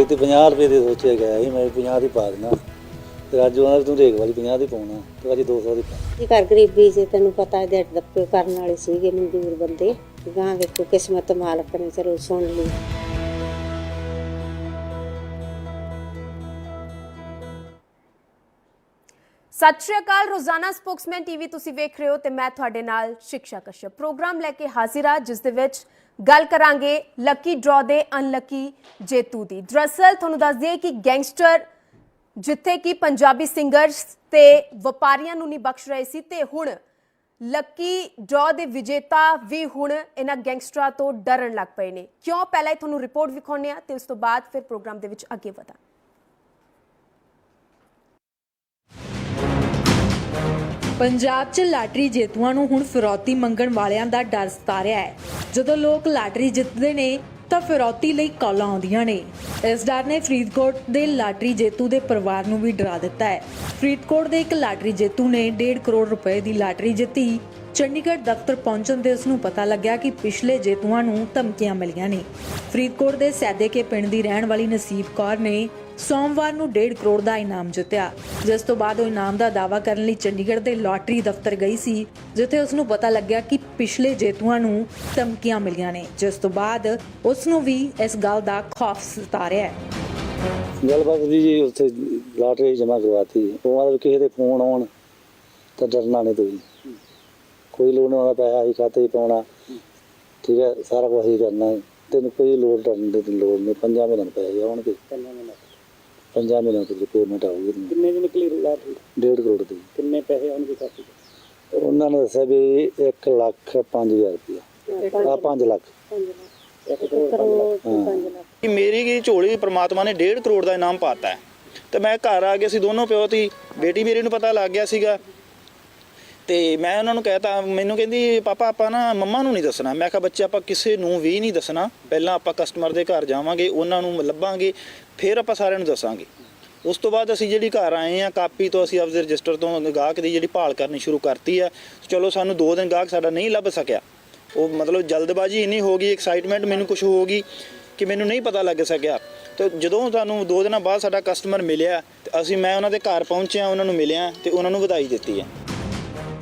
ਅਸੀਂ ਤੇ 50 ਰੁਪਏ ਦੇ ਸੋਚਿਆ ਗਿਆ ਸੀ, ਮੈਂ 50 ਦੀ ਪਾ ਦੇਣਾ ਤੇ ਅੱਜ ਉਹਨਾਂ ਤੂੰ ਰੇਕ ਵਾਲੀ 50 ਦੀ ਪਾਉਣਾ, ਤੇ ਅੱਜ 200 ਦੀ ਪਾ। ਕੀ ਘਰ ਗਰੀਬੀ ਸੀ ਤੈਨੂੰ ਪਤਾ ਹੈ ਦਿਹਾੜੀ ਦੱਪੇ ਕਰਨ ਵਾਲੇ ਸੀਗੇ ਮਜ਼ਦੂਰ ਬੰਦੇ, ਗਾਂ ਵੇਖੋ ਕਿਸਮਤ ਮਾਲਕ ਨੇ ਚਲੋ ਸੁਣ ਲਈ। ਸਤਿ ਸ਼੍ਰੀ ਅਕਾਲ, ਰੋਜ਼ਾਨਾ ਸਪੋਕਸਮੈਨ ਟੀਵੀ ਤੁਸੀਂ ਵੇਖ ਰਹੇ ਹੋ ਤੇ ਮੈਂ ਤੁਹਾਡੇ ਨਾਲ ਸਿਕਸ਼ਾ ਕਸ਼ਯਪ। ਪ੍ਰੋਗਰਾਮ ਲੈ ਕੇ ਹਾਜ਼ਰ ਹਾਂ ਜਿਸ ਦੇ ਵਿੱਚ ਗੱਲ ਕਰਾਂਗੇ ਲੱਕੀ ਡਰਾ ਦੇ ਅਨਲੱਕੀ ਜੇਤੂ ਦੀ। ਦਰਅਸਲ ਤੁਹਾਨੂੰ ਦੱਸ ਦਈਏ ਕਿ ਗੈਂਗਸਟਰ ਜਿੱਥੇ ਕਿ ਪੰਜਾਬੀ ਸਿੰਗਰਸ ਤੇ ਵਪਾਰੀਆਂ ਨੂੰ ਨਹੀਂ ਬਖਸ਼ ਰਹੇ ਸੀ, ਤੇ ਹੁਣ ਲੱਕੀ ਡਰਾ ਦੇ ਵਿਜੇਤਾ ਵੀ ਹੁਣ ਇਹਨਾਂ ਗੈਂਗਸਟਰਾਂ ਤੋਂ ਡਰਨ ਲੱਗ ਪਏ ਨੇ। ਕਿਉਂ? ਪਹਿਲਾਂ ਹੀ ਤੁਹਾਨੂੰ ਰਿਪੋਰਟ ਵਿਖਾਉਂਦੇ ਆ ਤੇ ਉਸ ਤੋਂ ਬਾਅਦ ਫਿਰ ਪ੍ਰੋਗਰਾਮ ਦੇ ਵਿੱਚ ਅੱਗੇ ਵਧਾਂ ਪੰਜਾਬ 'ਚ ਲਾਟਰੀ ਜੇਤੂਆਂ ਨੂੰ ਹੁਣ ਫਿਰੌਤੀ ਮੰਗਣ ਵਾਲਿਆਂ ਦਾ ਡਰ ਸਤਾ ਹੈ। ਜਦੋਂ ਲੋਕ ਲਾਟਰੀ ਜਿੱਤਦੇ ਨੇ, ਤਾਂ ਫਿਰੌਤੀ ਲਈ ਕਾਲਾਂ ਆਉਂਦੀਆਂ ਨੇ। ਇਸ ਡਰ ਨੇ ਫਰੀਦਕੋਟ ਦੇ ਲਾਟਰੀ ਜੇਤੂ ਦੇ ਪਰਿਵਾਰ ਨੂੰ ਵੀ ਡਰਾ ਦਿੱਤਾ ਹੈ। ਫਰੀਦਕੋਟ ਦੇ ਇੱਕ ਲਾਟਰੀ ਜੇਤੂ ਨੇ 1.5 ਕਰੋੜ ਰੁਪਏ ਦੀ ਲਾਟਰੀ ਜਿੱਤੀ। ਚੰਡੀਗੜ੍ਹ ਦਫ਼ਤਰ ਪਹੁੰਚਣ ਤੇ ਉਸ ਨੂੰ ਪਤਾ ਲੱਗਿਆ ਕਿ ਪਿਛਲੇ ਜੇਤੂਆਂ ਨੂੰ ਧਮਕੀਆਂ ਮਿਲੀਆਂ ਨੇ। ਫਰੀਦਕੋਟ ਦੇ ਸੈਦੇਕੇ ਪਿੰਡ ਦੀ ਰਹਿਣ ਵਾਲੀ ਨਸੀਬ ਕੌਰ ਨੇ ਸੋਮਵਾਰ ਨੂੰ 1.5 ਕਰੋੜ ਦਾ ਇਨਾਮ ਜਿੱਤਿਆ, ਜਿਸ ਤੋਂ ਬਾਅਦ ਉਹ ਇਨਾਮ ਦਾ ਦਾਅਵਾ ਕਰਨ ਲਈ ਚੰਡੀਗੜ੍ਹ ਦੇ ਲਾਟਰੀ ਦਫ਼ਤਰ ਗਈ ਸੀ, ਜਿੱਥੇ ਉਸ ਨੂੰ ਪਤਾ ਲੱਗਿਆ ਕਿ ਪਿਛਲੇ ਜੇਤੂਆਂ ਨੂੰ ਧਮਕੀਆਂ ਮਿਲੀਆਂ ਨੇ, ਜਿਸ ਤੋਂ ਬਾਅਦ ਉਸ ਨੂੰ ਵੀ ਇਸ ਗੱਲ ਦਾ ਖੌਫ ਸਤਾ ਰਿਹਾ ਹੈ। ਗੱਲਬਾਤ ਜੀ ਉੱਥੇ ਲਾਟਰੀ ਜਮਾ ਕਰਵਾਤੀ, ਉਹ ਮਤਲਬ ਕਿਸੇ ਦੇ ਫੋਨ ਆਉਣ ਤਾਂ ਡਰਨਾ ਨਹੀਂ ਤੁਸੀਂ। ਕੋਈ ਲੋੜ ਨਹੀਂ ਪੈਸਾ ਹੀ ਖਾਤੇ 'ਚ ਪਾਉਣਾ, ਠੀਕ ਹੈ, ਸਾਰਾ ਕੁਝ ਹੀ ਕਰਨਾ ਤੈਨੂੰ ਕੋਈ ਲੋੜ, ਡਰਨ ਦੀ ਲੋੜ ਨਹੀਂ, ਪੰਜਾਂ ਮਹੀਨਿਆਂ ਨੂੰ ਪੈਸੇ ਆਉਣਗੇ। ਪੰਜਾਂ ਮਹੀਨਿਆਂ ਤੋਂ ਪੇਮੈਂਟ ਆਊਗੀ ਤੁਹਾਨੂੰ। ਕਿੰਨੇ ਦੀ ਨਿਕਲੀ ਲਾਟਰੀ ਡੇਢ ਕਰੋੜ ਦੀ। ਕਿੰਨੇ ਪੈਸੇ ਆਉਣਗੇ ਖਾਤੇ 'ਚ ਉਹਨਾਂ ਨੇ ਦੱਸਿਆ ਵੀ 1 ਲੱਖ 5000 ਰੁਪਇਆ। ਆ 5 ਲੱਖ। ਇੱਕ ਕਰੋੜ ਪੰਜ ਲੱਖ। ਕਿ ਮੇਰੀ ਕੀ ਝੋਲੀ ਪ੍ਰਮਾਤਮਾ ਨੇ 1.5 ਕਰੋੜ ਦਾ ਇਨਾਮ ਪਾਤਾ ਹੈ। ਤੇ ਮੈਂ ਘਰ ਆ ਗਿਆ ਸੀ ਦੋਨੋਂ ਪਿਓ ਤੀ ਬੇਟੀ ਮੇਰੀ ਨੂੰ ਪਤਾ ਲੱਗ ਗਿਆ ਸੀਗਾ। ਤੇ ਮੈਂ ਉਹਨਾਂ ਨੂੰ ਕਹਿਤਾ ਮੈਨੂੰ ਕਹਿੰਦੀ ਪਾਪਾ ਆਪਾਂ ਨਾ ਮੰਮਾ ਨੂੰ ਨਹੀਂ ਦੱਸਣਾ। ਮੈਂ ਕਿਹਾ ਬੱਚੇ ਆਪਾਂ ਕਿਸੇ ਨੂੰ ਵੀ ਨਹੀਂ ਦੱਸਣਾ। ਪਹਿਲਾਂ ਆਪਾਂ ਕਸਟਮਰ ਦੇ ਘਰ ਜਾਵਾਂਗੇ ਉਹਨਾਂ ਨੂੰ ਲੱਭਾਂਗੇ। ਫਿਰ ਆਪਾਂ ਸਾਰਿਆਂ ਨੂੰ ਦੱਸਾਂਗੇ। ਉਸ ਤੋਂ ਬਾਅਦ ਅਸੀਂ ਜਿਹੜੀ ਘਰ ਆਏ ਆ ਕਾਪੀ ਤੋਂ ਅਸੀਂ ਆਪਦੇ ਰਜਿਸਟਰ ਤੋਂ ਗਾਹਕ ਦੀ ਜਿਹੜੀ ਭਾਲ ਕਰਨੀ ਸ਼ੁਰੂ ਕਰਤੀ ਆ। ਚਲੋ ਸਾਨੂੰ ਦੋ ਦਿਨ ਗਾਹਕ ਸਾਡਾ ਨਹੀਂ ਲੱਭ ਸਕਿਆ। ਉਹ ਮਤਲਬ ਜਲਦਬਾਜ਼ੀ ਇੰਨੀ ਹੋ ਗਈ ਐਕਸਾਈਟਮੈਂਟ ਮੈਨੂੰ ਕੁਝ ਹੋ ਗਈ ਕਿ ਮੈਨੂੰ ਨਹੀਂ ਪਤਾ ਲੱਗ ਸਕਿਆ। ਤੇ ਜਦੋਂ ਸਾਨੂੰ ਦੋ ਦਿਨਾਂ ਬਾਅਦ ਸਾਡਾ ਕਸਟਮਰ ਮਿਲਿਆ, ਤੇ ਅਸੀਂ ਮੈਂ ਉਹਨਾਂ ਦੇ ਘਰ ਪਹੁੰਚਿਆ, ਉਹਨਾਂ ਨੂੰ ਮਿਲਿਆ ਤੇ ਉਹਨਾਂ ਨੂੰ ਵਧਾਈ ਦਿੱਤੀ ਹੈ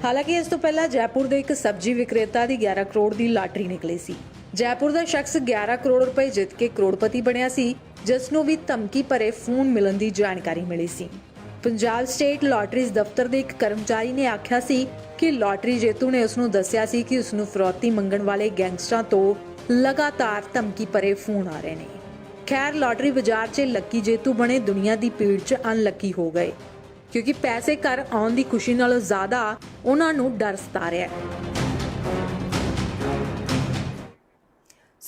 ਹਾਲਾਂਕਿ ਇਸ ਤੋਂ ਪਹਿਲਾਂ ਜੈਪੁਰ ਦੇ ਇੱਕ ਸਬਜ਼ੀ ਵਿਕਰੇਤਾ ਦੀ 11 ਕਰੋੜ ਦੀ ਲਾਟਰੀ ਨਿਕਲੀ ਸੀ। ਜੈਪੁਰ ਦਾ ਸ਼ਖਸ 11 ਕਰੋੜ ਰੁਪਏ ਜਿੱਤ ਕੇ ਕਰੋੜਪਤੀ ਬਣਿਆ ਸੀ। ਜਿਸ ਨੂੰ ਵੀ ਧਮਕੀ ਭਰੇ ਫੋਨ ਮਿਲਣ ਦੀ ਜਾਣਕਾਰੀ ਮਿਲੀ ਸੀ। ਪੰਜਾਬ ਸਟੇਟ ਲਾਟਰੀਜ਼ ਦਫ਼ਤਰ ਦੇ ਇੱਕ ਕਰਮਚਾਰੀ ਨੇ ਆਖਿਆ ਸੀ ਕਿ ਲਾਟਰੀ ਜੇਤੂ ਨੇ ਉਸ ਨੂੰ ਦੱਸਿਆ ਸੀ ਕਿ ਉਸ ਨੂੰ ਫਰੌਤੀ ਮੰਗਣ ਵਾਲੇ ਗੈਂਗਸਟਰਾਂ ਤੋਂ ਲਗਾਤਾਰ ਧਮਕੀ ਭਰੇ ਫੋਨ ਆ ਰਹੇ ਨੇ। ਖੈਰ, ਲਾਟਰੀ ਬਾਜ਼ਾਰ 'ਚ ਲੱਕੀ ਜੇਤੂ ਬਣੇ ਦੁਨੀਆ ਦੀ ਪੀੜ 'ਚ ਅਨਲੱਕੀ ਹੋ ਗਏ, ਕਿਉਂਕਿ ਪੈਸੇ ਘਰ ਆਉਣ ਦੀ ਖੁਸ਼ੀ ਨਾਲੋਂ ਜ਼ਿਆਦਾ ਉਹਨਾਂ ਨੂੰ ਡਰ ਸਤਾ ਰਿਹਾ ਹੈ।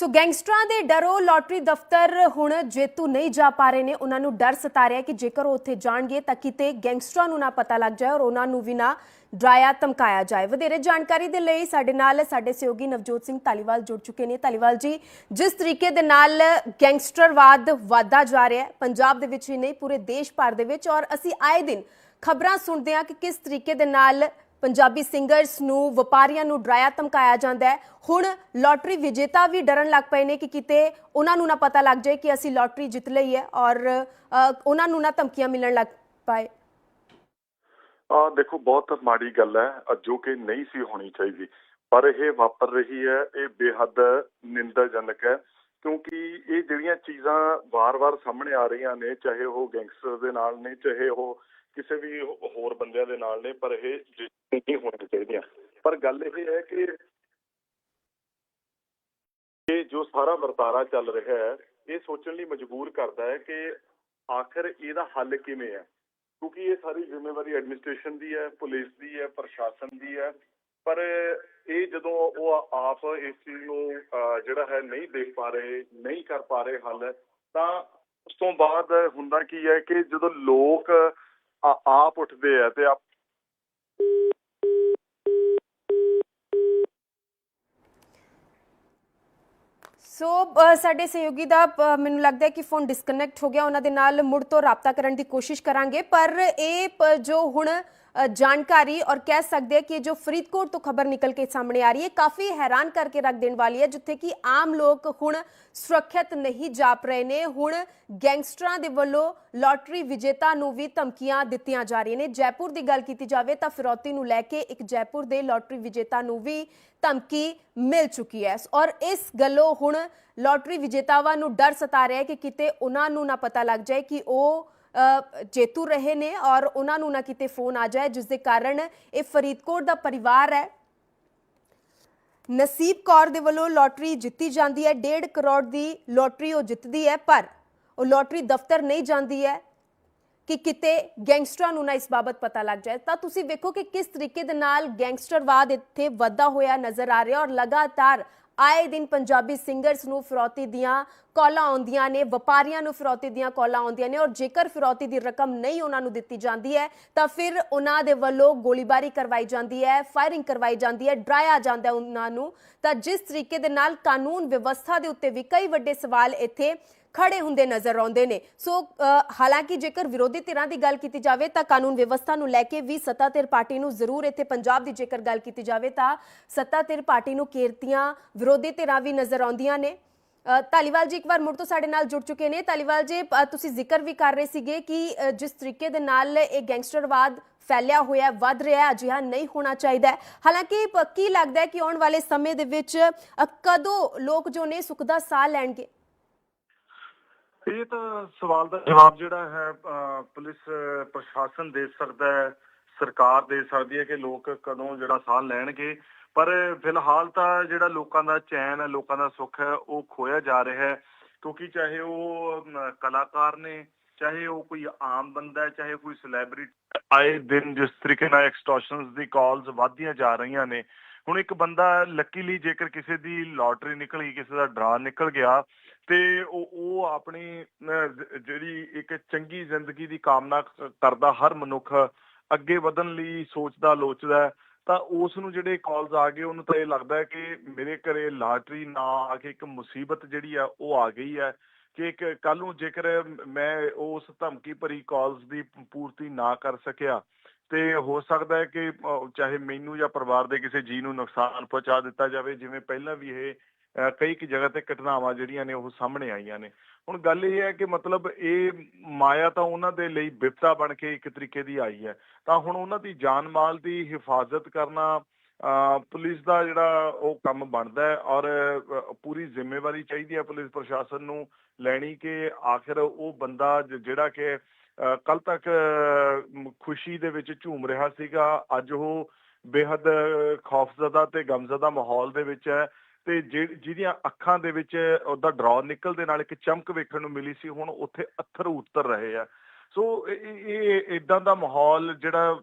ਸੋ ਗੈਂਗਸਟਰਾਂ ਦੇ ਡਰੋ ਲੋਟਰੀ ਦਫ਼ਤਰ ਹੁਣ ਜੇਤੂ ਨਹੀਂ ਜਾ ਪਾ ਰਹੇ ਨੇ। ਉਹਨਾਂ ਨੂੰ ਡਰ ਸਤਾ ਰਿਹਾ ਕਿ ਜੇਕਰ ਉਹ ਉੱਥੇ ਜਾਣਗੇ ਤਾਂ ਕਿਤੇ ਗੈਂਗਸਟਰਾਂ ਨੂੰ ਨਾ ਪਤਾ ਲੱਗ ਜਾਏ ਔਰ ਉਹਨਾਂ ਨੂੰ ਵੀ ਨਾ ਡਰਾਇਆ ਧਮਕਾਇਆ ਜਾਏ। ਵਧੇਰੇ ਜਾਣਕਾਰੀ ਦੇ ਲਈ ਸਾਡੇ ਨਾਲ ਸਾਡੇ ਸਹਿਯੋਗੀ ਨਵਜੋਤ ਸਿੰਘ ਧਾਲੀਵਾਲ ਜੁੜ ਚੁੱਕੇ ਨੇ। ਧਾਲੀਵਾਲ ਜੀ, ਜਿਸ ਤਰੀਕੇ ਦੇ ਨਾਲ ਗੈਂਗਸਟਰਵਾਦ ਵਾਧਾ ਜਾ ਰਿਹਾ ਹੈ, ਪੰਜਾਬ ਦੇ ਵਿੱਚ ਹੀ ਨਹੀਂ, ਪੂਰੇ ਦੇਸ਼ ਭਰ ਦੇ ਵਿੱਚ ਔਰ ਅਸੀਂ ਆਏ ਦਿਨ ਖਬਰਾਂ ਸੁਣਦੇ ਹਾਂ ਕਿ ਕਿਸ ਤਰੀਕੇ ਦੇ ਨਾਲ ਪੰਜਾਬੀ ਸਿੰਗਰਸ ਨੂੰ ਵਪਾਰੀਆਂ ਨੂੰ ਡਰਾਇਆ ਧਮਕਾਇਆ ਜਾਂਦਾ ਹੈ। ਹੁਣ ਲਾਟਰੀ ਵਿਜੇਤਾ ਵੀ ਡਰਨ ਲੱਗ ਪਏ ਨੇ ਕਿ ਕਿਤੇ ਉਹਨਾਂ ਨੂੰ ਨਾ ਪਤਾ ਲੱਗ ਜਾਏ ਕਿ ਅਸੀਂ ਲਾਟਰੀ ਜਿੱਤ ਲਈ ਹੈ ਔਰ ਉਹਨਾਂ ਨੂੰ ਨਾ ਧਮਕੀਆਂ ਮਿਲਣ ਲੱਗ ਪਾਏ। ਆ ਦੇਖੋ ਬਹੁਤ ਮਾੜੀ ਗੱਲ ਹੈ ਅ, ਜੋ ਕਿ ਨਹੀਂ ਸੀ ਹੋਣੀ ਚਾਹੀਦੀ। ਪਰ ਇਹ ਵਾਪਰ ਰਹੀ ਹੈ ਇਹ ਬੇਹੱਦ ਨਿੰਦਾਜਨਕ ਹੈ ਕਿਉਂਕਿ ਇਹ ਜਿਹੜੀਆਂ ਚੀਜ਼ਾਂ ਵਾਰ-ਵਾਰ ਸਾਹਮਣੇ ਆ ਰਹੀਆਂ ਨੇ ਚਾਹੇ ਉਹ ਗੈਂਗਸਟਰ ਦੇ ਨਾਲ ਨੇ ਚਾਹੇ ਉਹ ਕਿਸੇ ਵੀ ਹੋਰ ਬੰਦਿਆਂ ਦੇ ਨਾਲ ਨੇ ਪਰ ਇਹ ਨਹੀਂ ਹੋਣੀਆਂ ਚਾਹੀਦੀਆਂ। ਪਰ ਗੱਲ ਇਹ ਹੈ ਕਿ ਇਹ ਜੋ ਸਾਰਾ ਵਰਤਾਰਾ ਚੱਲ ਰਿਹਾ ਹੈ ਇਹ ਸੋਚਣ ਲਈ ਮਜਬੂਰ ਕਰਦਾ ਹੈ ਕਿ ਆਖਰ ਇਹਦਾ ਹੱਲ ਕਿਵੇਂ ਹੈ? ਕਿਉਂਕਿ ਇਹ ਸਾਰੀ ਜ਼ਿੰਮੇਵਾਰੀ ਐਡਮਿਨਿਸਟ੍ਰੇਸ਼ਨ ਦੀ ਹੈ ਪੁਲਿਸ ਦੀ ਹੈ ਪ੍ਰਸ਼ਾਸਨ ਦੀ ਹੈ। ਪਰ ਇਹ ਜਦੋਂ ਉਹ ਆਪ ਇਸ ਚੀਜ਼ ਨੂੰ ਅਹ, ਜਿਹੜਾ ਹੈ ਨਹੀਂ ਦੇਖ ਪਾ ਰਹੇ ਨਹੀਂ ਕਰ ਪਾ ਰਹੇ ਹੱਲ ਤਾਂ ਉਸ ਤੋਂ ਬਾਅਦ ਹੁੰਦਾ ਕੀ ਹੈ ਕਿ ਜਦੋਂ ਲੋਕ ਆਪ ਉੱਠਦੇ ਆ ਤੇ ਆਪ ਸੋ ਸਾਡੇ ਸਹਿਯੋਗੀ ਦਾ ਮੈਨੂੰ ਲੱਗਦਾ ਹੈ ਕਿ ਫੋਨ ਡਿਸਕਨੈਕਟ ਹੋ ਗਿਆ। ਉਹਨਾਂ ਦੇ ਨਾਲ ਮੁੜ ਤੋਂ ਰਾਬਤਾ ਕਰਨ ਦੀ ਕੋਸ਼ਿਸ਼ ਕਰਾਂਗੇ। ਪਰ ਇਹ ਜੋ ਹੁਣ ਜਾਣਕਾਰੀ ਔਰ ਕਹਿ ਸਕਦੇ ਹਾਂ ਕਿ ਜੋ ਫਰੀਦਕੋਟ ਤੋਂ ਖਬਰ ਨਿਕਲ ਕੇ ਸਾਹਮਣੇ ਆ ਰਹੀ ਹੈ, ਕਾਫੀ ਹੈਰਾਨ ਕਰਕੇ ਰੱਖ ਦੇਣ ਵਾਲੀ ਹੈ, ਜਿੱਥੇ ਕਿ ਆਮ ਲੋਕ ਹੁਣ ਸੁਰੱਖਿਅਤ ਨਹੀਂ ਜਾਪ ਰਹੇ ਨੇ। ਹੁਣ ਗੈਂਗਸਟਰਾਂ ਦੇ ਵੱਲੋਂ ਲਾਟਰੀ ਵਿਜੇਤਾ ਨੂੰ ਵੀ ਧਮਕੀਆਂ ਦਿੱਤੀਆਂ ਜਾ ਰਹੀਆਂ ਨੇ। ਜੈਪੁਰ ਦੀ ਗੱਲ ਕੀਤੀ ਜਾਵੇ ਤਾਂ ਫਿਰੌਤੀ ਨੂੰ ਲੈ ਕੇ ਇੱਕ ਜੈਪੁਰ ਦੇ ਲਾਟਰੀ ਵਿਜੇਤਾ ਨੂੰ ਵੀ ਧਮਕੀ ਮਿਲ ਚੁੱਕੀ ਹੈ। ਔਰ ਇਸ ਗੱਲੋਂ ਹੁਣ ਲਾਟਰੀ ਵਿਜੇਤਾਵਾਂ ਨੂੰ ਡਰ ਸਤਾ ਰਿਹਾ ਹੈ ਕਿ ਕਿਤੇ ਉਹਨਾਂ ਨੂੰ ਨਾ ਪਤਾ ਲੱਗ ਜਾਏ ਕਿ ਉਹ ਜੇਤੂ ਰਹੇ ਨੇ ਔਰ ਉਹਨਾਂ ਨੂੰ ਨਾ ਕਿਤੇ ਫੋਨ ਆ ਜਾਏ ਜਿਸ ਦੇ ਕਾਰਨ ਇਹ ਫਰੀਦਕੋਟ ਦਾ ਪਰਿਵਾਰ ਹੈ। ਨਸੀਬ ਕੌਰ ਦੇ ਵੱਲੋਂ ਲੋਟਰੀ ਜਿੱਤੀ ਜਾਂਦੀ ਹੈ। 1.5 ਕਰੋੜ ਦੀ ਲੋਟਰੀ ਉਹ ਜਿੱਤਦੀ ਹੈ, ਪਰ ਉਹ ਲੋਟਰੀ ਦਫ਼ਤਰ ਨਹੀਂ ਜਾਂਦੀ ਹੈ ਕਿ ਕਿਤੇ ਗੈਂਗਸਟਰਾਂ ਨੂੰ ਨਾ ਇਸ ਬਾਬਤ ਪਤਾ ਲੱਗ ਜਾਏ। ਤਾਂ ਤੁਸੀਂ ਵੇਖੋ ਕਿ ਕਿਸ ਤਰੀਕੇ ਦੇ ਨਾਲ ਗੈਂਗਸਟਰਵਾਦ ਇੱਥੇ ਵੱਧਦਾ ਹੋਇਆ ਨਜ਼ਰ ਆ ਰਿਹਾ ਔਰ ਲਗਾਤਾਰ ਆਏ ਦਿਨ ਪੰਜਾਬੀ ਸਿੰਗਰਸ ਨੂੰ ਫਿਰੌਤੀ ਦੀਆਂ ਕਾਲਾਂ ਆਉਂਦੀਆਂ ਨੇ, ਵਪਾਰੀਆਂ ਨੂੰ ਫਿਰੌਤੀ ਦੀਆਂ ਕਾਲਾਂ ਆਉਂਦੀਆਂ ਨੇ ਔਰ ਜੇਕਰ ਫਿਰੌਤੀ ਦੀ ਰਕਮ ਨਹੀਂ ਉਹਨਾਂ ਨੂੰ ਦਿੱਤੀ ਜਾਂਦੀ ਹੈ, ਤਾਂ ਫਿਰ ਉਹਨਾਂ ਦੇ ਵੱਲੋਂ ਗੋਲੀਬਾਰੀ ਕਰਵਾਈ ਜਾਂਦੀ ਹੈ ਫਾਇਰਿੰਗ ਕਰਵਾਈ ਜਾਂਦੀ ਹੈ, ਡਰਾਇਆ ਜਾਂਦਾ ਉਹਨਾਂ ਨੂੰ। ਤਾਂ ਜਿਸ ਤਰੀਕੇ ਦੇ ਨਾਲ ਕਾਨੂੰਨ ਵਿਵਸਥਾ ਦੇ ਉੱਤੇ ਵੀ ਕਈ ਵੱਡੇ ਸਵਾਲ ਇੱਥੇ ਖੜੇ ਹੁੰਦੇ ਨਜ਼ਰ ਆਉਂਦੇ ਨੇ। ਸੋ ਹਾਲਾਂਕਿ ਜੇਕਰ ਵਿਰੋਧੀ ਧਿਰਾਂ ਦੀ ਗੱਲ ਕੀਤੀ ਜਾਵੇ ਤਾਂ ਕਾਨੂੰਨ ਵਿਵਸਥਾ ਨੂੰ ਲੈ ਕੇ ਵੀ ਸੱਤਾ ਧਿਰ ਪਾਰਟੀ ਨੂੰ ਜ਼ਰੂਰ ਇੱਥੇ ਪੰਜਾਬ ਦੀ ਜੇਕਰ ਗੱਲ ਕੀਤੀ ਜਾਵੇ ਤਾਂ ਸੱਤਾਧਿਰ ਪਾਰਟੀ ਨੂੰ ਘੇਰਤੀਆਂ ਵਿਰੋਧੀ ਧਿਰਾਂ ਵੀ ਨਜ਼ਰ ਆਉਂਦੀਆਂ ਨੇ। ਅ, ਧਾਲੀਵਾਲ ਜੀ ਇੱਕ ਵਾਰ ਮੁੜ ਤੋਂ ਸਾਡੇ ਨਾਲ ਜੁੜ ਚੁੱਕੇ ਨੇ। ਧਾਲੀਵਾਲ ਜੀ ਤੁਸੀਂ ਜ਼ਿਕਰ ਵੀ ਕਰ ਰਹੇ ਸੀਗੇ ਕਿ ਜਿਸ ਤਰੀਕੇ ਦੇ ਨਾਲ ਇਹ ਗੈਂਗਸਟਰਵਾਦ ਫੈਲਿਆ ਹੋਇਆ ਵੱਧ ਰਿਹਾ ਅਜਿਹਾ ਨਹੀਂ ਹੋਣਾ ਚਾਹੀਦਾ। ਹਾਲਾਂਕਿ ਪ- ਕੀ ਲੱਗਦਾ ਹੈ ਕਿ ਆਉਣ ਵਾਲੇ ਸਮੇਂ ਦੇ ਵਿੱਚ ਕਦੋਂ ਲੋਕ ਜੋ ਨੇ ਸੁੱਖ ਦਾ ਸਾਹ ਲੈਣਗੇ? ਇਹ ਤਾਂ ਸਵਾਲ ਦਾ ਜਵਾਬ ਜਿਹੜਾ ਹੈ ਪੁਲਿਸ ਪ੍ਰਸ਼ਾਸਨ ਦੇ ਸਕਦਾ ਹੈ, ਸਰਕਾਰ ਦੇ ਸਕਦੀ ਹੈ ਕਿ ਲੋਕ ਕਦੋਂ ਜਿਹੜਾ ਸਾਹ ਲੈਣਗੇ। ਪਰ ਫਿਲਹਾਲ ਤਾਂ ਜਿਹੜਾ ਲੋਕਾਂ ਦਾ ਚੈਨ ਹੈ, ਲੋਕਾਂ ਦਾ ਸੁੱਖ ਹੈ, ਉਹ ਖੋਇਆ ਜਾ ਰਿਹਾ ਹੈ। ਕਿਉਂਕਿ ਚਾਹੇ ਉਹ ਕਲਾਕਾਰ ਨੇ, ਚਾਹੇ ਉਹ ਕੋਈ ਆਮ ਬੰਦਾ ਹੈ, ਚਾਹੇ ਕੋਈ ਸੈਲੀਬ੍ਰਿਟੀ ਆਏ ਦਿਨ ਜਿਸ ਤਰੀਕੇ ਨਾਲ ਐਕਸਟੋਰਸ਼ਨਸ ਦੀ ਕਾਲਸ ਵਧਦੀਆਂ ਜਾ ਰਹੀਆਂ ਨੇ, ਹੁਣ ਇੱਕ ਬੰਦਾ ਲੱਕੀਲੀ ਜੇਕਰ ਕਿਸੇ ਦੀ ਲਾਟਰੀ ਨਿਕਲੀ, ਕਿਸੇ ਦਾ ਡਰਾ ਨਿਕਲ ਗਿਆ ਤੇ ਉਹ ਆਪਣੀ ਜਿਹੜੀ ਇੱਕ ਚੰਗੀ ਜ਼ਿੰਦਗੀ ਦੀ ਕਾਮਨਾ ਕਰਦਾ ਹਰ ਮਨੁੱਖ ਅੱਗੇ ਵਧਣ ਲਈ ਸੋਚਦਾ, ਲੋਚਦਾ ਤਾਂ ਉਸ ਨੂੰ ਜਿਹੜੇ ਕਾਲਸ ਆ ਗਏ, ਉਹਨੂੰ ਤਾਂ ਇਹ ਲੱਗਦਾ ਕਿ ਮੇਰੇ ਘਰੇ ਲਾਟਰੀ ਨਾ ਆ ਕੇ ਇੱਕ ਮੁਸੀਬਤ ਜਿਹੜੀ ਆ, ਉਹ ਆ ਗਈ ਹੈ ਕਿ ਕੱਲ ਨੂੰ ਜੇਕਰ ਮੈਂ ਉਸ ਧਮਕੀ ਭਰੀ ਕਾਲਸ ਦੀ ਪੂਰਤੀ ਨਾ ਕਰ ਸਕਿਆ, ਤੇ ਹੋ ਸਕਦਾ ਹੈ ਕਿ ਚਾਹੇ ਮੈਨੂੰ ਜਾਂ ਪਰਿਵਾਰ ਦੇ ਕਿਸੇ ਜੀ ਨੂੰ ਨੁਕਸਾਨ ਪਹੁੰਚਾ ਦਿੱਤਾ ਜਾਵੇ, ਜਿਵੇਂ ਪਹਿਲਾਂ ਵੀ ਇਹ ਕਈ ਕਿ ਜਗ੍ਹਾ ਤੇ ਘਟਨਾਵਾਂ ਜਿਹੜੀਆਂ ਨੇ ਉਹ ਸਾਹਮਣੇ ਆਈਆਂ ਨੇ। ਹੁਣ ਗੱਲ ਇਹ ਹੈ ਕਿ ਮਤਲਬ ਇਹ ਮਾਇਆ ਤਾਂ ਉਹਨਾਂ ਦੇ ਲਈ ਬਿਪਤਾ ਬਣ ਕੇ ਇੱਕ ਤਰੀਕੇ ਦੀ ਆਈ ਹੈ। ਤਾਂ ਹੁਣ ਉਹਨਾਂ ਦੀ ਜਾਨ ਮਾਲ ਦੀ ਹਿਫਾਜ਼ਤ ਕਰਨਾ ਪੁਲਿਸ ਦਾ ਜਿਹੜਾ ਉਹ ਕੰਮ ਬਣਦਾ ਹੈ ਔਰ ਪੂਰੀ ਜ਼ਿੰਮੇਵਾਰੀ ਚਾਹੀਦੀ ਹੈ ਪੁਲਿਸ ਪ੍ਰਸ਼ਾਸਨ ਨੂੰ ਲੈਣੀ ਕਿ ਆਖਿਰ ਉਹ ਬੰਦਾ ਜਿਹੜਾ ਕਿ ਕੱਲ ਤੱਕ ਅਹ, ਖੁਸ਼ੀ ਦੇ ਵਿੱਚ ਝੂਮ ਰਿਹਾ ਸੀਗਾ ਅੱਜ ਉਹ ਬੇਹੱਦ ਖੌਫਜ਼ਦਾ ਤੇ ਗਮਜ਼ਦਾ ਮਾਹੌਲ ਦੇ ਵਿੱਚ ਹੈ। ਤੇ ਜਿਹਦੀਆਂ ਅੱਖਾਂ ਦੇ ਵਿੱਚ ਉਹਦਾ ਡਰਾ ਨਿਕਲ ਨਾਲ ਇੱਕ ਚਮਕ ਵੇਖਣ ਨੂੰ ਮਿਲੀ ਸੀ ਹੁਣ ਉੱਥੇ ਅੱਥਰ ਉਤਰ ਰਹੇ ਆ। ਸੋ ਇਹ- ਇਦਾਂ ਦਾ ਮਾਹੌਲ ਜਿਹੜਾ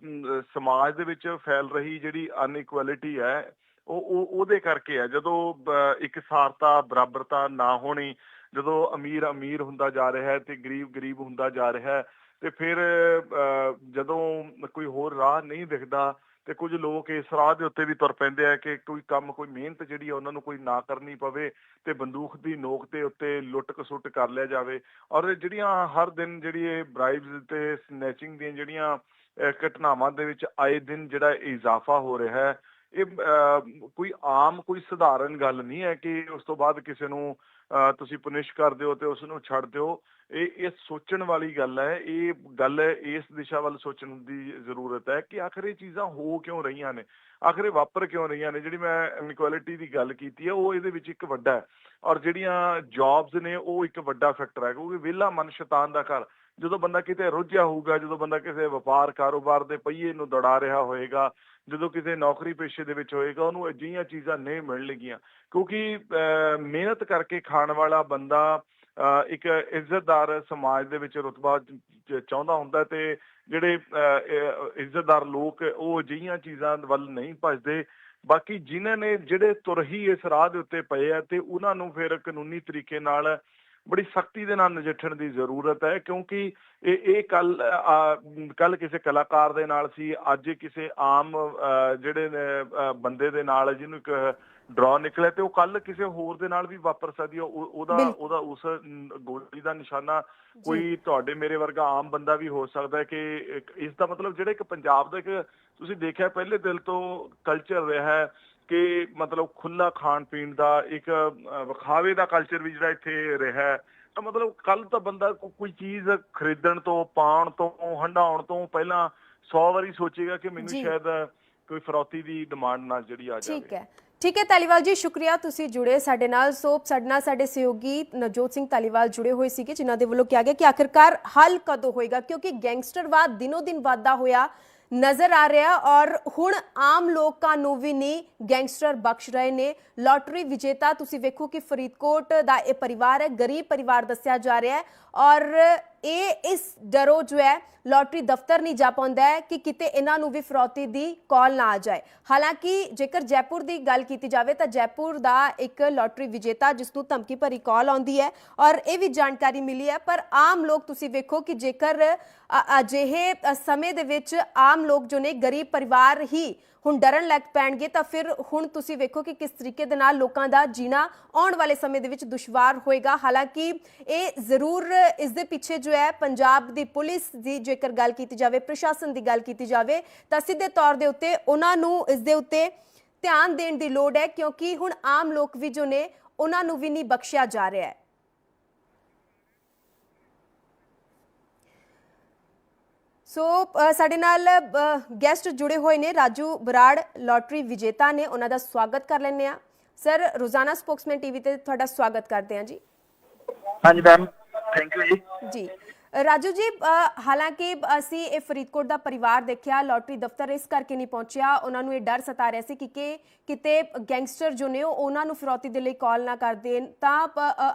ਸਮਾਜ ਦੇ ਵਿੱਚ ਫੈਲ ਰਹੀ ਜਿਹੜੀ ਅਨਇਕੁਐਲਿਟੀ ਹੈ ਉਹ ਉਹ ਉਹਦੇ ਕਰਕੇ ਹੈ ਜਦੋਂ ਬ- ਇਕਸਾਰਤਾ ਬਰਾਬਰਤਾ ਨਾ ਹੋਣੀ ਜਦੋਂ ਅਮੀਰ ਅਮੀਰ ਹੁੰਦਾ ਜਾ ਰਿਹਾ ਹੈ ਤੇ ਗਰੀਬ ਗਰੀਬ ਹੁੰਦਾ ਜਾ ਰਿਹਾ ਹੈ ਤੇ ਫਿਰ ਅਹ, ਜਦੋਂ ਕੋਈ ਹੋਰ ਰਾਹ ਨਹੀਂ ਦਿਖਦਾ ਤੇ ਕੁਝ ਲੋਕ ਇਸ ਰਾਹ ਦੇ ਉੱਤੇ ਵੀ ਤੁਰ ਪੈਂਦੇ ਆ ਕਿ ਕੋਈ ਕੰਮ ਕੋਈ ਮਿਹਨਤ ਜਿਹੜੀ ਆ ਉਹਨਾਂ ਨੂੰ ਕੋਈ ਨਾ ਕਰਨੀ ਪਵੇ ਤੇ ਬੰਦੂਕ ਦੀ ਨੋਕ ਤੇ ਉੱਤੇ ਲੁੱਟ ਕਸੁੱਟ ਕਰ ਲਿਆ ਜਾਵੇ। ਔਰ ਜਿਹੜੀਆਂ ਹਰ ਦਿਨ ਜਿਹੜੀ ਇਹ ਬ੍ਰਾਈਬਸ ਤੇ ਸਨੈਚਿੰਗ ਦੀਆਂ ਜਿਹੜੀਆਂ ਘਟਨਾਵਾਂ ਦੇ ਵਿੱਚ ਆਏ ਦਿਨ ਜਿਹੜਾ ਇਜ਼ਾਫਾ ਹੋ ਰਿਹਾ ਹੈ ਇਹ ਅਹ, ਕੋਈ ਆਮ ਕੋਈ ਸਧਾਰਨ ਗੱਲ ਨਹੀਂ ਹੈ ਕਿ ਉਸ ਤੋਂ ਬਾਅਦ ਕਿਸੇ ਨੂੰ ਤੁਸੀਂ ਪੁਨਿਸ਼ ਕਰ ਦਿਓ ਤੇ ਉਸ ਨੂੰ ਛੱਡ ਦਿਓ। ਇਹ ਇਹ ਸੋਚਣ ਵਾਲੀ ਗੱਲ ਹੈ। ਇਹ ਗੱਲ ਇਸ ਦਿਸ਼ਾ ਵੱਲ ਸੋਚਣ ਦੀ ਜ਼ਰੂਰਤ ਹੈ ਕਿ ਆਖਰ ਇਹ ਚੀਜ਼ਾਂ ਹੋ ਕਿਉਂ ਰਹੀਆਂ ਨੇ? ਆਖਰ ਇਹ ਵਾਪਰ ਕਿਉਂ ਰਹੀਆਂ ਨੇ? ਜਿਹੜੀ ਮੈਂ ਇਨਕੁਐਲਿਟੀ ਦੀ ਗੱਲ ਕੀਤੀ ਹੈ, ਉਹ ਇਹਦੇ ਵਿੱਚ ਇੱਕ ਵੱਡਾ ਹੈ। ਔਰ ਜਿਹੜੀਆਂ ਜੌਬਸ ਨੇ, ਉਹ ਇੱਕ ਵੱਡਾ ਫੈਕਟਰ ਹੈ, ਕਿਉਂਕਿ ਵਿਹਲਾ ਮਨ ਸ਼ੈਤਾਨ ਦਾ ਘਰ। ਜਦੋਂ ਬੰਦਾ ਕਿਤੇ ਰੁੱਝਿਆ ਹੋਊਗਾ ਜਦੋਂ ਬੰਦਾ ਕਿਸੇ ਵਪਾਰ ਕਾਰੋਬਾਰ ਦੇ ਪਹੀਏ ਨੂੰ ਦੜਾ ਰਿਹਾ ਹੋਏਗਾ ਜਦੋਂ ਕਿਸੇ ਨੌਕਰੀ ਪੇਸ਼ੇ ਦੇ ਵਿੱਚ ਹੋਏਗਾ ਉਹਨੂੰ ਅਜਿਹੀਆਂ ਚੀਜ਼ਾਂ ਨਹੀਂ ਮਿਲਣਗੀਆਂ। ਕਿਉਂਕਿ ਮਿਹਨਤ ਕਰਕੇ ਖਾਣ ਵਾਲਾ ਬੰਦਾ ਇੱਕ ਇੱਜ਼ਤਦਾਰ ਸਮਾਜ ਦੇ ਵਿੱਚ ਰੁਤਬਾ ਚਾਹੁੰਦਾ ਹੁੰਦਾ ਤੇ ਜਿਹੜੇ ਅਹ, ਇੱਜ਼ਤਦਾਰ ਲੋਕ ਉਹ ਅਜਿਹੀਆਂ ਚੀਜ਼ਾਂ ਵੱਲ ਨਹੀਂ ਭੱਜਦੇ। ਬਾਕੀ ਜਿਨ੍ਹਾਂ ਨੇ ਜਿਹੜੇ ਤੁਰ ਹੀ ਇਸ ਰਾਹ ਦੇ ਉੱਤੇ ਪਏ ਆ ਤੇ ਉਹਨਾਂ ਨੂੰ ਫਿਰ ਕਾਨੂੰਨੀ ਤਰੀਕੇ ਨਾਲ ਬੜੀ ਸਖਤੀ ਦੇ ਨਾਲ ਨਜਿੱਠਣ ਦੀ ਜ਼ਰੂਰਤ ਹੈ ਕਿਉਂਕਿ ਇਹ ਇਹ ਕੱਲ ਕੱਲ ਕਿਸੇ ਕਲਾਕਾਰ ਦੇ ਨਾਲ ਸੀ ਅੱਜ ਕਿਸੇ ਆਮ ਜਿਹੜੇ ਬੰਦੇ ਦੇ ਨਾਲ ਜਿਹਨੂੰ ਇੱਕ ਡਰਾ ਨਿਕਲਿਆ ਤੇ ਉਹ ਕੱਲ ਕਿਸੇ ਹੋਰ ਦੇ ਨਾਲ ਵੀ ਵਾਪਰ ਸਕਦੀ ਹੈ ਉਹ- ਉਹਦਾ। ਉਹਦਾ ਉਸ ਗੋਲੀ ਦਾ ਨਿਸ਼ਾਨਾ ਕੋਈ ਤੁਹਾਡੇ ਮੇਰੇ ਵਰਗਾ ਆਮ ਬੰਦਾ ਵੀ ਹੋ ਸਕਦਾ ਹੈ ਕਿ ਇਸ ਦਾ ਮਤਲਬ ਜਿਹੜਾ ਇੱਕ ਪੰਜਾਬ ਦਾ ਇੱਕ ਤੁਸੀਂ ਦੇਖਿਆ ਪਹਿਲੇ ਦਿਲ ਤੋਂ ਕਲਚਰ ਰਿਹਾ ਹੈ ਕਿ ਮਤਲਬ ਖੁੱਲਾ ਖਾਣ ਪੀਣ ਦਾ ਇੱਕ ਵਿਖਾਵੇ ਦਾ ਕਲਚਰ ਵੀ ਜਿਹੜਾ ਇੱਥੇ ਰਿਹਾ ਤਾਂ ਮਤਲਬ ਕੱਲ ਤਾਂ ਬੰਦਾ ਕੋਈ ਚੀਜ਼ ਖਰੀਦਣ ਤੋਂ ਪਾਣ ਤੋਂ ਹੰਡਾਉਣ ਤੋਂ ਪਹਿਲਾਂ 100 ਵਾਰੀ ਸੋਚੇਗਾ ਕਿ ਮੈਨੂੰ। ਸ਼ਾਇਦ ਕੋਈ ਫਰੌਤੀ ਦੀ ਡਿਮਾਂਡ ਨਾਲ ਜਿਹੜੀ ਆ ਜਾਵੇ। ਠੀਕ ਹੈ। ਠੀਕ ਹੈ ਤਾਲੀਵਾਲ ਜੀ ਸ਼ੁਕਰੀਆ ਤੁਸੀਂ ਜੁੜੇ ਸਾਡੇ ਨਾਲ। ਸੋ ਸਾਡੇ ਨਾਲ ਸਾਡੇ ਸਹਿਯੋਗੀ ਨਵਜੋਤ ਸਿੰਘ ਤਾਲੀਵਾਲ ਜੁੜੇ ਹੋਏ ਸੀਗੇ ਜਿਨ੍ਹਾਂ ਦੇ ਵੱਲੋਂ ਕਿਹਾ ਗਿਆ ਕਿ ਆਖਿਰਕਾਰ ਹੱਲ ਕਦੋਂ ਹੋਏਗਾ? ਕਿਉਂਕਿ ਗੈਂਗਸਟਰਵਾਦ ਦਿਨੋ ਦਿਨ ਵਾਧਾ ਹੋਇਆ ਨਜ਼ਰ ਆ ਰਿਹਾ ਔਰ ਹੁਣ ਆਮ ਲੋਕਾਂ ਨੂੰ ਵੀ ਨਹੀਂ ਗੈਂਗਸਟਰ ਬਖਸ਼ ਰਹੇ ਨੇ। ਲਾਟਰੀ ਵਿਜੇਤਾ, ਤੁਸੀਂ ਵੇਖੋ ਕਿ ਫਰੀਦਕੋਟ ਦਾ ਇਹ ਪਰਿਵਾਰ ਹੈ, ਗਰੀਬ ਪਰਿਵਾਰ ਦੱਸਿਆ ਜਾ ਰਿਹਾ ਹੈ ਔਰ ਇਹ ਇਸ ਡਰੋ ਜੋ ਹੈ, ਲਾਟਰੀ ਦਫ਼ਤਰ ਨਹੀਂ ਜਾ ਪਾਉਂਦਾ ਹੈ ਕਿ ਕਿਤੇ ਇਹਨਾਂ ਨੂੰ ਵੀ ਫਰੌਤੀ ਦੀ ਕਾਲ ਨਾ ਆ ਜਾਏ। ਹਾਲਾਂਕਿ ਜੇਕਰ ਜੈਪੁਰ ਦੀ ਗੱਲ ਕੀਤੀ ਜਾਵੇ ਤਾਂ ਜੈਪੁਰ ਦਾ ਇੱਕ ਲੋਟਰੀ ਵਿਜੇਤਾ ਜਿਸ ਨੂੰ ਧਮਕੀ ਭਰੀ ਕਾਲ ਆਉਂਦੀ ਹੈ ਔਰ ਇਹ ਵੀ ਜਾਣਕਾਰੀ ਮਿਲੀ ਹੈ, ਪਰ ਆਮ ਲੋਕ ਤੁਸੀਂ ਵੇਖੋ ਕਿ ਜੇਕਰ ਅਜਿਹੇ ਸਮੇਂ ਦੇ ਵਿੱਚ ਆਮ ਲੋਕ ਜੋ ਨੇ, ਗਰੀਬ ਪਰਿਵਾਰ ਹੀ ਹੁਣ ਡਰਨ ਲੱਗ ਪੈਣਗੇ, ਤਾਂ ਫਿਰ ਹੁਣ ਤੁਸੀਂ ਵੇਖੋ ਕਿ ਕਿਸ ਤਰੀਕੇ ਦੇ ਨਾਲ ਲੋਕਾਂ ਦਾ ਜੀਣਾ ਆਉਣ ਵਾਲੇ ਸਮੇਂ ਦੇ ਵਿੱਚ ਦੁਸ਼ਵਾਰ ਹੋਏਗਾ। ਹਾਲਾਂਕਿ ਇਹ ਜ਼ਰੂਰ ਇਸ ਦੇ ਪਿੱਛੇ ਜੋ ਹੈ, ਪੰਜਾਬ ਦੀ ਪੁਲਿਸ ਦੀ ਜੇਕਰ ਗੱਲ ਕੀਤੀ ਜਾਵੇ, ਪ੍ਰਸ਼ਾਸਨ ਦੀ ਗੱਲ ਕੀਤੀ ਜਾਵੇ, ਤਾਂ ਸਿੱਧੇ ਤੌਰ ਦੇ ਉੱਤੇ ਉਹਨਾਂ ਨੂੰ ਇਸ ਦੇ ਉੱਤੇ ਧਿਆਨ ਦੇਣ ਦੀ ਲੋੜ ਹੈ, ਕਿਉਂਕਿ ਹੁਣ ਆਮ ਲੋਕ ਵੀ ਜੋ ਨੇ, ਉਹਨਾਂ ਨੂੰ ਵੀ ਨਹੀਂ ਬਖਸ਼ਿਆ ਜਾ ਰਿਹਾ ਹੈ। ਸੋ ਸਾਡੇ ਨਾਲ ਗੈਸਟ ਜੁੜੇ ਹੋਏ ਨੇ ਰਾਜੂ ਬਰਾੜ ਲਾਟਰੀ ਵਿਜੇਤਾ ਨੇ ਉਹਨਾਂ ਦਾ ਸਵਾਗਤ ਕਰ ਲੈਂਦੇ ਆ ਸਰ ਰੋਜ਼ਾਨਾ ਸਪੋਕਸਮੈਨ ਟੀਵੀ ਤੇ ਤੁਹਾਡਾ ਸਵਾਗਤ ਕਰਦੇ ਹਾਂ ਜੀ। ਹਾਂਜੀ ਮੈਮ ਥੈਂਕ ਯੂ ਜੀ। ਜੀ। ਰਾਜੂ ਜੀ ਹਾਲਾਂਕਿ ਅਸੀਂ ਇਹ ਫਰੀਦਕੋਟ ਦਾ ਪਰਿਵਾਰ ਦੇਖਿਆ ਲਾਟਰੀ ਦਫ਼ਤਰ ਇਸ ਕਰਕੇ ਨਹੀਂ ਪਹੁੰਚਿਆ। ਉਹਨਾਂ ਨੂੰ ਇਹ ਡਰ ਸਤਾ ਰਿਹਾ ਸੀ ਕਿ ਕਿ ਕਿਤੇ ਗੈਂਗਸਟਰ ਜੋ ਨੇ ਉਹ ਉਹਨਾਂ ਨੂੰ ਫਿਰੌਤੀ ਦੇ ਲਈ ਕਾਲ ਨਾ ਕਰ ਦੇਣ। ਤਾਂ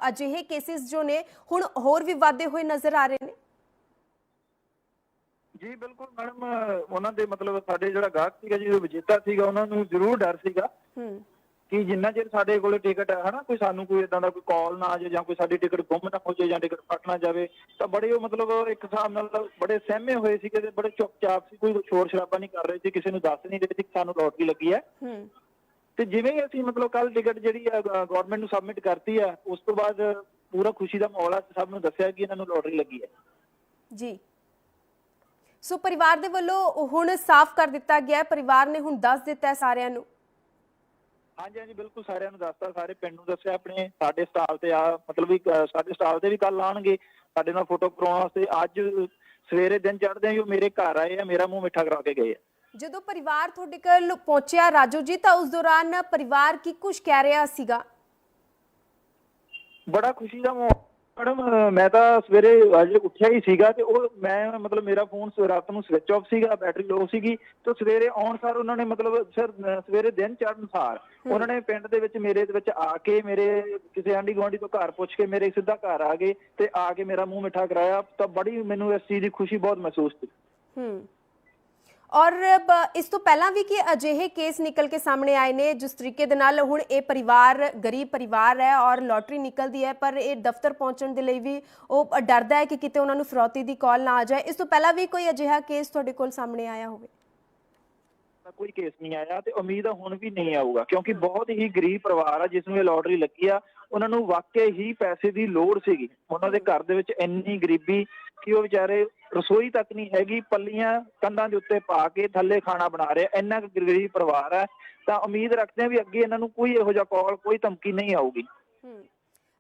ਅਜਿਹੇ ਕੇਸਿਸ ਜੋ ਨੇ ਹੁਣ ਹੋਰ ਵੀ ਵਾਧੇ ਹੋਏ ਨਜ਼ਰ ਆ ਰਹੇ ਨੇ। ਜੀ ਬਿਲਕੁਲ ਮੈਡਮ ਉਹਨਾਂ ਦੇ ਮਤਲਬ ਸਾਡੇ ਜਿਹੜਾ ਗਾਹਕ ਸੀਗਾ ਜੀ ਉਹ ਵਿਜੇਤਾ ਸੀਗਾ ਉਹਨਾਂ ਨੂੰ ਜ਼ਰੂਰ ਡਰ ਸੀਗਾ ਹੂੰ। ਕਿ ਜਿੰਨਾ ਚਿਰ ਸਾਡੇ ਕੋਲੇ ਟਿਕਟ ਹੈ ਹਨਾ ਕੋਈ ਸਾਨੂੰ ਕੋਈ ਇਦਾਂ ਦਾ ਕੋਈ ਕਾਲ ਨਾ ਆ ਜਾਏ ਜਾਂ ਕੋਈ ਸਾਡੀ ਟਿਕਟ ਗੁੰਮ ਨਾ ਹੋ ਜਾਏ ਜਾਂ ਟਿਕਟ ਫਟ ਨਾ ਜਾਵੇ ਤਾਂ ਬੜੇ ਉਹ ਮਤਲਬ ਇੱਕ ਹਿਸਾਬ ਨਾਲ ਬੜੇ ਸਹਿਮੇ ਹੋਏ ਸੀਗੇ ਤੇ ਬੜੇ ਚੁੱਪਚਾਪ ਸੀ ਕੋਈ ਸ਼ੋਰ ਸ਼ਰਾਬਾ ਨਹੀਂ ਕਰ ਰਹੇ ਸੀ ਕਿਸੇ ਨੂੰ ਦੱਸ ਨਹੀਂ ਰਹੇ ਸੀ ਕਿ ਸਾਨੂੰ ਲੋਟਰੀ ਲੱਗੀ ਹੈ। ਹੂੰ। ਤੇ ਜਿਵੇਂ ਹੀ ਅਸੀਂ ਮਤਲਬ ਕੱਲ ਟਿਕਟ ਜਿਹੜੀ ਹੈ ਗਵਰਨਮੈਂਟ ਨੂੰ ਸਬਮਿਟ ਕਰਤੀ ਹੈ ਉਸ ਤੋਂ ਬਾਅਦ ਪੂਰਾ ਖੁਸ਼ੀ ਦਾ ਮਾਹੌਲ ਆ ਸਭ ਨੂੰ ਦੱਸਿਆ ਕਿ ਇਹਨਾਂ ਨੂੰ ਲੋਟਰੀ ਲੱਗੀ ਹੈ। ਜੀ। ਸੋ ਪਰਿਵਾਰ ਦੇ ਵੱਲੋਂ ਹੁਣ ਸਾਫ਼ ਕਰ ਦਿੱਤਾ ਗਿਆ ਹੈ। ਪਰਿਵਾਰ ਨੇ ਹੁਣ ਦੱਸ ਦਿੱਤਾ ਹੈ ਸਾਰਿਆਂ ਨੂੰ। ਹਾਂਜੀ ਹਾਂਜੀ ਬਿਲਕੁਲ ਸਾਰਿਆਂ ਨੂੰ ਦੱਸਤਾ। ਸਾਰੇ ਪਿੰਡ ਨੂੰ ਦੱਸਿਆ ਆਪਣੇ ਸਾਡੇ ਸਟਾਫ ਤੇ ਆ ਮਤਲਬ ਵੀ ਅ, ਸਾਡੇ ਸਟਾਫ ਦੇ ਵੀ ਕੱਲ ਆਣਗੇ ਸਾਡੇ ਨਾਲ ਫੋਟੋ ਕਰਾਉਣ ਵਾਸਤੇ ਅੱਜ ਸਵੇਰੇ ਦਿਨ ਚੜ੍ਹਦੇ ਆ ਉਹ ਮੇਰੇ ਘਰ ਆਏ ਆ ਮੇਰਾ ਮੂੰਹ ਮਿੱਠਾ ਕਰਾ ਕੇ ਗਏ ਆ। ਜਦੋਂ ਪਰਿਵਾਰ ਤੁਹਾਡੇ ਕੋਲ ਪਹੁੰਚਿਆ ਰਾਜੂ ਜੀ ਤਾਂ ਉਸ ਦੌਰਾਨ ਪਰਿਵਾਰ ਕੀ ਕੁਝ ਕਹਿ ਰਿਹਾ ਸੀਗਾ? ਬੜਾ ਖੁਸ਼ੀ ਦਾ ਮਾਹੌਲ ਮੈਡਮ ਮੈਂ ਤਾਂ ਸਵੇਰੇ ਅੱਜ ਉੱਠਿਆ ਹੀ ਸੀਗਾ ਤੇ ਉਹ ਮੈਂ ਮਤਲਬ ਮੇਰਾ ਫੋਨ ਰਾਤ ਨੂੰ ਸਵਿਚ ਆਫ ਸੀਗਾ ਬੈਟਰੀ ਲੋ ਸੀਗੀ ਤੇ ਸਵੇਰੇ ਆਉਣ ਸਾਰ ਉਹਨਾਂ ਨੇ ਮਤਲਬ ਸਰ ਸਵੇਰੇ ਦਿਨ ਚੜ੍ਹਨ ਸਾਰ ਉਹਨਾਂ ਨੇ ਪਿੰਡ ਦੇ ਵਿੱਚ ਮੇਰੇ ਦੇ ਵਿੱਚ ਆ ਕੇ ਮੇਰੇ ਕਿਸੇ ਆਂਢੀ ਗੁਆਂਢੀ ਤੋਂ ਘਰ ਪੁੱਛ ਕੇ ਮੇਰੇ ਸਿੱਧਾ ਘਰ ਆ ਗਏ ਤੇ ਆ ਕੇ ਮੇਰਾ ਮੂੰਹ ਮਿੱਠਾ ਕਰਾਇਆ ਤਾਂ ਬੜੀ ਮੈਨੂੰ ਇਸ ਚੀਜ਼ ਦੀ ਖੁਸ਼ੀ ਬਹੁਤ ਮਹਿਸੂਸ ਹੋਈ। ਹੂੰ। ਔਰ ਇਸ ਤੋਂ ਪਹਿਲਾਂ ਵੀ ਕਿ ਅਜਿਹੇ ਕੇਸ ਨਿਕਲ ਕੇ ਸਾਹਮਣੇ ਆਏ ਨੇ, ਜਿਸ ਤਰੀਕੇ ਦੇ ਨਾਲ ਹੁਣ ਇਹ ਪਰਿਵਾਰ, ਗਰੀਬ ਪਰਿਵਾਰ ਹੈ ਔਰ ਲੋਟਰੀ ਨਿਕਲਦੀ ਹੈ, ਪਰ ਇਹ ਦਫ਼ਤਰ ਪਹੁੰਚਣ ਦੇ ਲਈ ਵੀ ਉਹ ਡਰਦਾ ਹੈ ਕਿ ਕਿਤੇ ਉਹਨਾਂ ਨੂੰ ਫਰੌਤੀ ਦੀ ਕਾਲ ਨਾ ਆ ਜਾਏ। ਇਸ ਤੋਂ ਪਹਿਲਾਂ ਵੀ ਕੋਈ ਅਜਿਹਾ ਕੇਸ ਤੁਹਾਡੇ ਕੋਲ ਸਾਹਮਣੇ ਆਇਆ ਹੋਵੇ? ਕੋਈ ਕੇਸ ਨਹੀਂ ਆਇਆ ਤੇ ਉਮੀਦ ਆ ਹੁਣ ਵੀ ਨਹੀਂ ਆਊਗਾ, ਕਿਉਂਕਿ ਬਹੁਤ ਹੀ ਗਰੀਬ ਪਰਿਵਾਰ ਆ, ਜਿਸ ਨੂੰ ਇਹ ਲੋਟਰੀ ਲੱਗੀ ਆ, ਉਹਨਾਂ ਨੂੰ ਵਾਕਈ ਹੀ ਪੈਸੇ ਦੀ ਲੋੜ ਸੀਗੀ। ਉਹਨਾਂ ਦੇ ਘਰ ਦੇ ਵਿੱਚ ਇੰਨੀ ਗਰੀਬੀ ਕਿ ਉਹ ਵਿਚਾਰੇ ਰਸੋਈ ਤੱਕ ਨਹੀਂ ਹੈਗੀ ਪੱਲੀਆਂ ਕੰਧਾਂ ਦੇ ਉੱਤੇ ਪਾ ਕੇ ਥੱਲੇ ਖਾਣਾ ਬਣਾ ਰਹੇ। ਇੰਨਾ ਕੁ ਗਰੀਬ ਪਰਿਵਾਰ ਹੈ। ਤਾਂ ਉਮੀਦ ਰੱਖਦੇ ਆ ਵੀ ਅੱਗੇ ਇਹਨਾਂ ਨੂੰ ਕੋਈ ਇਹੋ ਜਿਹਾ ਕਾਲ ਕੋਈ ਧਮਕੀ ਨਹੀਂ ਆਊਗੀ। ਹੂੰ।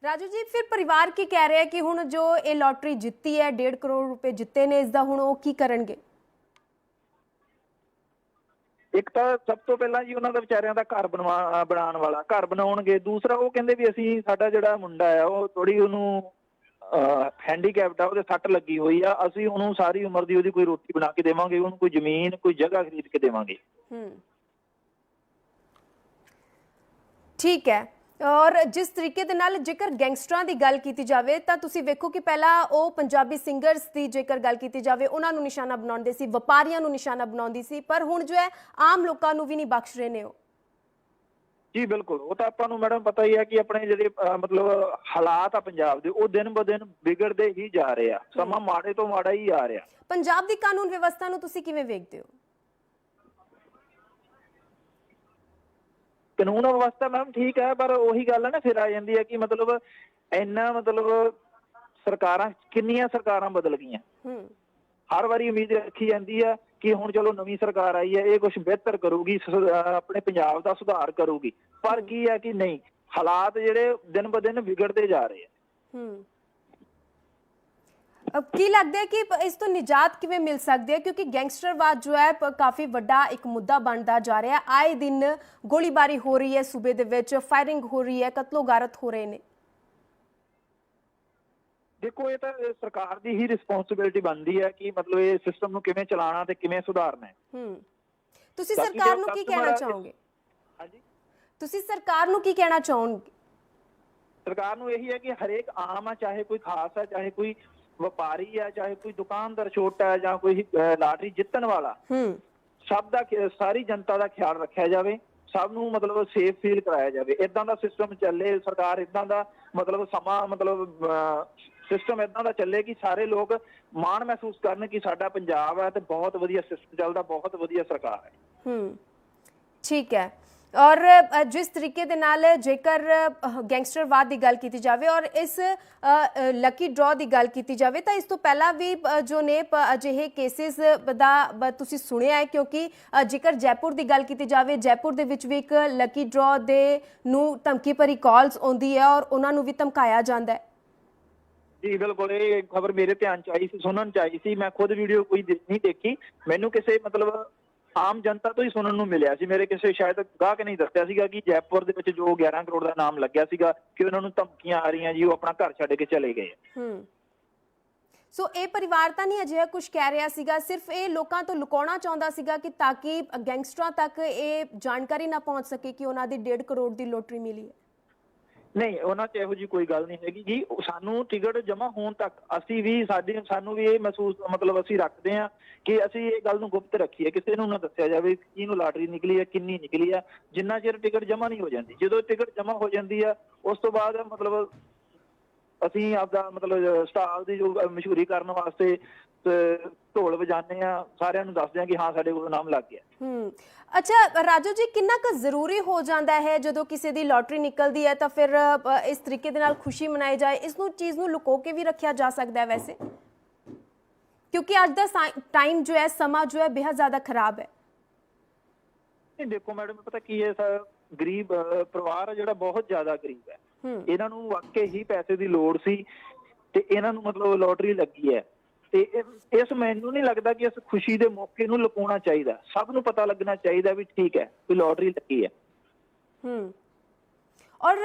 ਰਾਜੂ ਜੀ ਫਿਰ ਪਰਿਵਾਰ ਕੀ ਕਹਿ ਰਿਹਾ ਹੈ ਕਿ ਹੁਣ ਜੋ ਇਹ ਲੋਟਰੀ ਜਿੱਤੀ ਹੈ 1.5 ਕਰੋੜ ਰੁਪਏ ਜਿੱਤੇ ਨੇ ਇਸ ਦਾ ਹੁਣ ਉਹ ਕੀ ਕਰਨਗੇ? ਇੱਕ ਤਾਂ ਸਭ ਤੋਂ ਪਹਿਲਾਂ ਜੀ ਉਹਨਾਂ ਦਾ ਵਿਚਾਰਿਆਂ ਦਾ ਘਰ ਬਣਵਾ ਬਣਾਉਣ ਵਾਲਾ ਘਰ ਬਣਾਉਣਗੇ। ਦੂਸਰਾ ਉਹ ਕਹਿੰਦੇ ਵੀ ਅਸੀਂ ਸਾਡਾ ਜਿਹੜਾ ਮੁੰਡਾ ਆ ਉਹ ਥੋੜੀ ਉਹਨੂੰ ਹੈਂਡੀਕੈਪਟ ਆ ਉਹਦੇ ਸੱਟ ਲੱਗੀ ਹੋਈ ਆ, ਅਸੀਂ ਉਹਨੂੰ ਸਾਰੀ ਉਮਰ ਦੀ ਉਹਦੀ ਕੋਈ ਰੋਟੀ ਬਣਾ ਕੇ ਦੇਵਾਂਗੇ, ਉਹਨੂੰ ਕੋਈ ਜ਼ਮੀਨ, ਕੋਈ ਜਗ੍ਹਾ ਖਰੀਦ ਕੇ ਦੇਵਾਂਗੇ। ਹੂੰ। ਠੀਕ ਹੈ। ਔਰ ਜਿਸ ਤਰੀਕੇ ਦੇ ਨਾਲ ਜੇਕਰ ਗੈਂਗਸਟਰਾਂ ਦੀ ਗੱਲ ਕੀਤੀ ਜਾਵੇ, ਤਾਂ ਤੁਸੀਂ ਵੇਖੋ ਕਿ ਪਹਿਲਾਂ ਉਹ ਪੰਜਾਬੀ ਸਿੰਗਰਸ ਦੀ ਜੇਕਰ ਗੱਲ ਕੀਤੀ ਜਾਵੇ, ਉਹਨਾਂ ਨੂੰ ਨਿਸ਼ਾਨਾ ਬਣਾਉਂਦੇ ਸੀ, ਵਪਾਰੀਆਂ ਨੂੰ ਨਿਸ਼ਾਨਾ ਬਣਾਉਂਦੀ ਸੀ, ਪਰ ਹੁਣ ਜੋ ਹੈ, ਆਮ ਲੋਕਾਂ ਨੂੰ ਵੀ ਨਹੀਂ ਬਖਸ਼ ਰਹੇ ਨੇ ਉਹ। ਜੀ ਬਿਲਕੁਲ। ਉਹ ਤਾਂ ਆਪਾਂ ਨੂੰ ਮੈਡਮ ਪਤਾ ਹੀ ਹੈ ਕਿ ਆਪਣੇ ਜਿਹੜੇ ਮਤਲਬ ਹਾਲਾਤ ਆ ਪੰਜਾਬ ਦੇ ਉਹ ਦਿਨ ਬ ਦਿਨ ਵਿਗੜਦੇ ਹੀ ਜਾ ਰਹੇ ਆ। ਸਮਾਂ ਮਾੜੇ ਤੋਂ ਮਾੜਾ ਹੀ ਆ ਰਿਹਾ। ਪੰਜਾਬ ਦੀ ਕਾਨੂੰਨ ਵਿਵਸਥਾ ਨੂੰ ਤੁਸੀਂ ਕਿਵੇਂ ਵੇਖਦੇ ਹੋ? ਕਾਨੂੰਨ ਅਵਸਥਾ ਮੈਮ ਠੀਕ ਹੈ ਪਰ ਉਹੀ ਗੱਲ ਹੈ ਨਾ ਫਿਰ ਆ ਜਾਂਦੀ ਹੈ ਕਿ ਮਤਲਬ ਇੰਨਾ ਮਤਲਬ ਸਰਕਾਰਾਂ ਕਿੰਨੀਆਂ ਸਰਕਾਰਾਂ ਬਦਲ ਗਈਆਂ। ਹੂੰ। ਹਰ ਵਾਰੀ ਉਮੀਦ ਰੱਖੀ ਜਾਂਦੀ ਆ ਕਿ ਹੁਣ ਚਲੋ ਨਵੀਂ ਸਰਕਾਰ ਆਈ ਹੈ, ਇਹ ਕੁਝ ਬਿਹਤਰ ਕਰੂਗੀ ਆਪਣੇ ਪੰਜਾਬ ਦਾ ਸੁਧਾਰ ਕਰੂਗੀ। ਪਰ ਕੀ ਹੈ ਕਿ ਨਹੀਂ, ਹਾਲਾਤ ਜਿਹੜੇ ਦਿਨ ਬ ਦਿਨ ਵਿਗੜਦੇ ਜਾ ਰਹੇ ਆ ਹੂੰ। ਅਬ ਕੀ ਲੱਗਦਾ ਹੈ ਕਿ ਇਸ ਤੋਂ ਨਿਜਾਤ ਕਿਵੇਂ ਮਿਲ ਸਕਦੀ ਹੈ? ਕਿਉਂਕਿ ਗੈਂਗਸਟਰਵਾਦ ਜੋ ਹੈ ਕਾਫੀ ਵੱਡਾ ਇੱਕ ਮੁੱਦਾ ਬਣਦਾ ਜਾ ਰਿਹਾ ਹੈ। ਆਏ ਦਿਨ ਗੋਲੀਬਾਰੀ ਹੋ ਰਹੀ ਹੈ ਸੂਬੇ ਦੇ ਵਿੱਚ, ਫਾਇਰਿੰਗ ਹੋ ਰਹੀ ਹੈ, ਕਤਲੋ ਗਾਰਤ ਹੋ ਰਹੇ ਨੇ। ਦੇਖੋ ਇਹ ਤਾਂ ਸਰਕਾਰ ਦੀ ਹੀ ਰਿਸਪੌਂਸਿਬਿਲਟੀ ਬਣਦੀ ਹੈ ਕਿ ਮਤਲਬ ਇਹ ਸਿਸਟਮ ਨੂੰ ਕਿਵੇਂ ਚਲਾਉਣਾ ਤੇ ਕਿਵੇਂ ਸੁਧਾਰਨਾ ਹੈ। ਹੂੰ। ਤੁਸੀਂ ਸਰਕਾਰ ਨੂੰ ਕੀ ਕਹਿਣਾ ਆ- ਚਾਹੋਗੇ? ਹਾਂਜੀ? ਤੁਸੀਂ ਸਰਕਾਰ ਨੂੰ ਕੀ ਕਹਿਣਾ ਚਾਹੋਗੇ? ਸਰਕਾਰ ਨੂੰ ਇਹੀ ਹੈ ਕਿ ਹਰੇਕ ਆਮ ਆ ਚਾਹੇ ਕੋਈ ਖਾਸ ਹੈ ਚਾਹੇ ਕੋਈ ਵਪਾਰੀ ਹੈ ਚਾਹੇ ਕੋਈ ਦੁਕਾਨਦਾਰ ਛੋਟਾ ਹੈ ਜਾਂ ਕੋਈ ਲਾਟਰੀ ਜਿੱਤਣ ਵਾਲਾ। ਹੂੰ। ਸਭ ਦਾ ਸਾਰੀ ਜਨਤਾ ਦਾ ਖਿਆਲ ਰੱਖਿਆ ਜਾਵੇ। ਸਭ ਨੂੰ ਮਤਲਬ ਸੇਫ ਫੀਲ ਕਰਾਇਆ ਜਾਵੇ। ਇਦਾਂ ਦਾ ਸਿਸਟਮ ਚੱਲੇ ਸਰਕਾਰ ਇਦਾਂ ਦਾ ਮਤਲਬ ਸਮਾਂ ਮਤਲਬ ਸਿਸਟਮ ਇਦਾਂ ਦਾ ਚੱਲੇ ਕਿ ਸਾਰੇ ਲੋਕ ਮਾਣ ਮਹਿਸੂਸ ਕਰਨ ਕਿ ਸਾਡਾ ਪੰਜਾਬ ਹੈ ਤੇ ਬਹੁਤ ਵਧੀਆ ਸਿਸਟਮ ਚੱਲਦਾ, ਬਹੁਤ ਵਧੀਆ ਸਰਕਾਰ ਹੈ। ਹੂੰ, ਠੀਕ ਹੈ। ਔਰ ਜਿਸ ਤਰੀਕੇ ਦੇ ਨਾਲ ਜੇਕਰ ਗੈਂਗਸਟਰਵਾਦ ਦੀ ਗੱਲ ਕੀਤੀ ਜਾਵੇ ਔਰ ਇਸ ਲੱਕੀ ਡਰਾ ਦੀ ਗੱਲ ਕੀਤੀ ਜਾਵੇ ਤਾਂ ਇਸ ਤੋਂ ਪਹਿਲਾਂ ਵੀ ਜੋ ਨੇ ਅਜਿਹੇ ਕੇਸਿਸ ਦਾ ਤੁਸੀਂ ਸੁਣਿਆ ਹੈ ਕਿਉਂਕਿ ਜੇਕਰ ਜੈਪੁਰ ਦੀ ਗੱਲ ਕੀਤੀ ਜਾਵੇ, ਜੈਪੁਰ ਦੇ ਵਿੱਚ ਵੀ ਇੱਕ ਲੱਕੀ ਡਰਾ ਦੇ ਨੂੰ ਧਮਕੀ ਭਰੀ ਕਾਲਸ ਆਉਂਦੀ ਹੈ ਔਰ ਉਹਨਾਂ ਨੂੰ ਵੀ ਧਮਕਾਇਆ ਜਾਂਦਾ ਹੈ। ਜੀ, ਬਿਲਕੁਲ, ਇਹ ਖਬਰ ਮੇਰੇ ਧਿਆਨ ਚ ਆਈ ਸੀ, ਸੁਣਨ ਚ ਆਈ ਸੀ। ਮੈਂ ਖੁਦ ਵੀਡੀਓ ਕੋਈ ਨਹੀਂ ਦੇਖੀ। ਮੈਨੂੰ ਕਿਸੇ, ਮਤਲਬ, ਆਮ ਜਨਤਾ ਤੋਂ ਹੀ ਸੁਣਨ ਨੂੰ ਮਿਲਿਆ ਸੀ। ਮੇਰੇ ਕਿਸੇ ਸ਼ਾਇਦ ਗਾਹਕ ਨਹੀਂ ਦੱਸਿਆ ਸੀਗਾ ਕਿ ਜੈਪੁਰ ਦੇ ਵਿੱਚ ਜੋ 11 ਕਰੋੜ ਦਾ ਨਾਮ ਲੱਗਿਆ ਸੀਗਾ, ਕਿ ਉਹਨਾਂ ਨੂੰ ਧਮਕੀਆਂ ਆ ਰਹੀਆਂ ਜੀ, ਉਹ ਆਪਣਾ ਘਰ ਛੱਡ ਕੇ ਚਲੇ ਗਏ। ਹੂੰ। ਸੋ ਇਹ ਪਰਿਵਾਰ ਤਾਂ ਨਹੀਂ ਅਜਿਹਾ ਕੁਝ ਕਹਿ ਰਿਹਾ ਸੀਗਾ, ਸਿਰਫ ਇਹ ਲੋਕਾਂ ਤੋਂ ਲੁਕਾਉਣਾ ਚਾਹੁੰਦਾ ਸੀਗਾ ਕਿ ਤਾਂ ਕਿ ਗੈਂਗਸਟਰਾਂ ਤੱਕ ਇਹ ਜਾਣਕਾਰੀ ਨਾ ਪਹੁੰਚ ਸਕੇ ਕਿ ਉਹਨਾਂ ਦੀ 1.5 ਕਰੋੜ ਦੀ ਲੋਟਰੀ ਮਿਲੀ ਹੈ। ਨਹੀਂ, ਉਹਨਾਂ 'ਚ ਇਹੋ ਜੀ ਕੋਈ ਗੱਲ ਨਹੀਂ ਹੈਗੀ ਜੀ ਸਾਨੂੰ ਟਿਕਟ ਜਮ੍ਹਾਂ ਹੋਣ ਤੱਕ ਅਸੀਂ ਵੀ ਸਾਡੇ, ਸਾਨੂੰ ਵੀ ਇਹ ਮਹਿਸੂਸ, ਮਤਲਬ ਅਸੀਂ ਰੱਖਦੇ ਹਾਂ ਕਿ ਅਸੀਂ ਇਹ ਗੱਲ ਨੂੰ ਗੁਪਤ ਰੱਖੀਏ। ਕਿਸੇ ਨੂੰ ਨਾ ਦੱਸਿਆ ਜਾਵੇ ਕਿਹਨੂੰ ਲਾਟਰੀ ਨਿਕਲੀ ਹੈ, ਕਿੰਨੀ ਨਿਕਲੀ ਹੈ। ਜਿੰਨਾ ਚਿਰ ਟਿਕਟ ਜਮ੍ਹਾਂ ਨਹੀਂ ਹੋ ਜਾਂਦੀ। ਜਦੋਂ ਟਿਕਟ ਜਮ੍ਹਾਂ ਹੋ ਜਾਂਦੀ ਆ ਉਸ ਤੋਂ ਬਾਅਦ ਮਤਲਬ ਅਸੀਂ ਆਪਦਾ ਮਤਲਬ ਸਟਾਲ ਦੀ ਜੋ ਮਸ਼ਹੂਰੀ ਕਰਨ ਵਾਸਤੇ ਢੋਲ ਵਜਾਉਂਦੇ ਆ ਸਾਰਿਆਂ ਨੂੰ ਦੱਸਦੇ ਆ ਕਿ ਹਾਂ ਸਾਡੇ ਕੋਲ ਨਾਮ ਲੱਗ ਗਿਆ। ਹੂੰ। ਅੱਛਾ ਰਾਜੂ ਜੀ ਕਿੰਨਾ ਕੁ ਜ਼ਰੂਰੀ ਹੋ ਜਾਂਦਾ ਹੈ ਜਦੋਂ ਕਿਸੇ ਦੀ ਲੋਟਰੀ ਨਿਕਲਦੀ ਹੈ ਤਾਂ ਫਿਰ ਇਸ ਤਰੀਕੇ ਦੇ ਨਾਲ ਖੁਸ਼ੀ ਮਨਾਈ ਜਾਏ? ਇਸ ਨੂੰ ਚੀਜ਼ ਨੂੰ ਲੁਕੋ ਕੇ ਵੀ ਰੱਖਿਆ ਜਾ ਸਕਦਾ ਹੈ ਵੈਸੇ? ਕਿਉਂਕਿ ਅੱਜ ਦਾ ਟਾਈਮ ਜੋ ਹੈ ਸਮਾਂ ਜੋ ਹੈ ਬੇहद ਜ਼ਿਆਦਾ ਖਰਾਬ ਹੈ। ਨਹੀਂ ਦੇਖੋ ਮੈਡਮ ਪਤਾ ਕੀ ਹੈ ਸਰ ਗਰੀਬ ਪਰਿਵਾਰ ਆ ਜਿਹੜਾ ਬਹੁਤ ਜ਼ਿਆਦਾ ਗਰੀਬ ਹੈ। ਹੂੰ। ਇਹਨਾਂ ਨੂੰ ਵਾਕਈ ਹੀ ਪੈਸੇ ਦੀ ਲੋੜ ਸੀ ਤੇ ਇਹਨਾਂ ਨੂੰ ਮਤਲਬ ਲੋਟਰੀ ਲੱਗੀ ਹੈ। ਤੇ ਇਸ ਮੈਨੂੰ ਨਹੀਂ ਲੱਗਦਾ ਕਿ ਇਸ ਖੁਸ਼ੀ ਦੇ ਮੌਕੇ ਨੂੰ ਲੁਕਾਉਣਾ ਚਾਹੀਦਾ। ਸਭ ਨੂੰ ਪਤਾ ਲੱਗਣਾ ਚਾਹੀਦਾ ਵੀ ਠੀਕ ਹੈ ਵੀ ਲੋਟਰੀ ਲੱਗੀ ਹੈ। ਹੂੰ। ਔਰ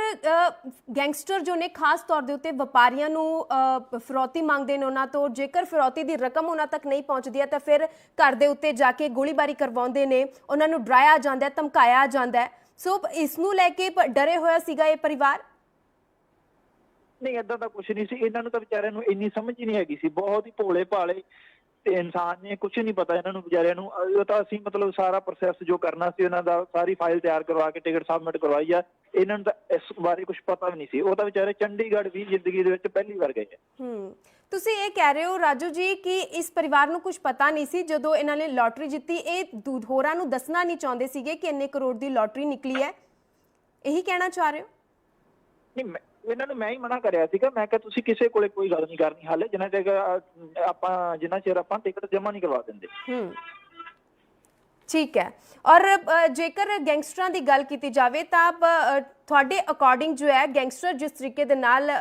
ਗੈਂਗਸਟਰ ਜੋ ਨੇ ਖਾਸ ਤੌਰ ਦੇ ਉੱਤੇ ਵਪਾਰੀਆਂ ਨੂੰ ਅ, ਫਿਰੌਤੀ ਮੰਗਦੇ ਨੇ ਉਹਨਾਂ ਤੋਂ। ਜੇਕਰ ਫਿਰੌਤੀ ਦੀ ਰਕਮ ਉਹਨਾਂ ਤੱਕ ਨਹੀਂ ਪਹੁੰਚਦੀ ਹੈ ਤਾਂ ਫਿਰ ਘਰ ਦੇ ਉੱਤੇ ਜਾ ਕੇ ਗੋਲੀਬਾਰੀ ਕਰਵਾਉਂਦੇ ਨੇ। ਉਹਨਾਂ ਨੂੰ ਡਰਾਇਆ ਜਾਂਦਾ ਧਮਕਾਇਆ ਜਾਂਦਾ ਸੋ ਇਸ ਨੂੰ ਲੈ ਕੇ ਡਰੇ ਹੋਇਆ ਸੀਗਾ ਇਹ ਪਰਿਵਾਰ? ਨਹੀਂ ਏਦਾਂ ਦਾ ਕੁਝ ਨਹੀਂ ਸੀ। ਇਹਨਾਂ ਨੂੰ ਤਾਂ ਵਿਚਾਰਿਆਂ ਨੂੰ ਇੰਨੀ ਸਮਝ ਹੀ ਨਹੀਂ ਹੈਗੀ ਸੀ। ਬਹੁਤ ਹੀ ਭੋਲੇ ਭਾਲੇ ਤੇ ਇਨਸਾਨ ਨੇ ਕੁਝ ਨਹੀਂ ਪਤਾ ਇਹਨਾਂ ਨੂੰ ਵਿਚਾਰਿਆਂ ਨੂੰ। ਉਹ ਤਾਂ ਅਸੀਂ ਮਤਲਬ ਸਾਰਾ ਪ੍ਰੋਸੈਸ ਜੋ ਕਰਨਾ ਸੀ ਉਹਨਾਂ ਦਾ ਸਾਰੀ ਫਾਈਲ ਤਿਆਰ ਕਰਵਾ ਕੇ ਟਿਕਟ ਸਬਮਿਟ ਕਰਵਾਈ ਆ। ਇਹਨਾਂ ਨੂੰ ਤਾਂ ਇਸ ਬਾਰੇ ਕੁਝ ਪਤਾ ਵੀ ਨਹੀਂ ਸੀ। ਉਹ ਤਾਂ ਵਿਚਾਰੇ ਚੰਡੀਗੜ੍ਹ ਵੀ ਜ਼ਿੰਦਗੀ ਦੇ ਵਿੱਚ ਪਹਿਲੀ ਵਾਰ ਗਏ ਆ। ਹੂੰ। ਤੁਸੀਂ ਇਹ ਕਹਿ ਰਹੇ ਹੋ ਰਾਜੂ ਜੀ ਕਿ ਇਸ ਪਰਿਵਾਰ ਨੂੰ ਕੁਝ ਪਤਾ ਨਹੀਂ ਸੀ ਜਦੋਂ ਇਹਨਾਂ ਨੇ ਲੋਟਰੀ ਜਿੱਤੀ। ਇਹ ਦੂ- ਹੋਰਾਂ ਨੂੰ ਦੱਸਣਾ ਨਹੀਂ ਚਾਹੁੰਦੇ ਸੀਗੇ ਕਿ ਇੰਨੇ ਕਰੋੜ ਦੀ ਲੋਟਰੀ ਨਿਕਲੀ ਹੈ। ਇਹੀ ਕਹਿਣਾ ਚਾਹ ਰਹੇ ਹੋ? ਨਹੀਂ ਇਹਨਾਂ ਨੂੰ ਮੈਂ ਹੀ ਮਨਾ ਕਰਿਆ ਸੀਗਾ। ਮੈਂ ਕਿਹਾ ਤੁਸੀਂ ਕਿਸੇ ਕੋਲੇ ਕੋਈ ਗੱਲ ਨਹੀਂ ਕਰਨੀ ਹਾਲੇ। ਜਿੰਨਾ ਚਿਰ ਆਪਾਂ ਜਿੰਨਾ ਚਿਰ ਆਪਾਂ ਟਿਕਟ ਜਮ੍ਹਾਂ ਨਹੀਂ ਕਰਵਾ ਦਿੰਦੇ। ਹੂੰ। ਠੀਕ ਹੈ। ਔਰ ਜੇਕਰ ਗੈਂਗਸਟਰਾਂ ਦੀ ਗੱਲ ਕੀਤੀ ਜਾਵੇ ਤਾਂ ਤੁਹਾਡੇ ਅਕੋਰਡਿੰਗ ਜੋ ਹੈ ਗੈਂਗਸਟਰ ਜਿਸ ਤਰੀਕੇ ਦੇ ਨਾਲ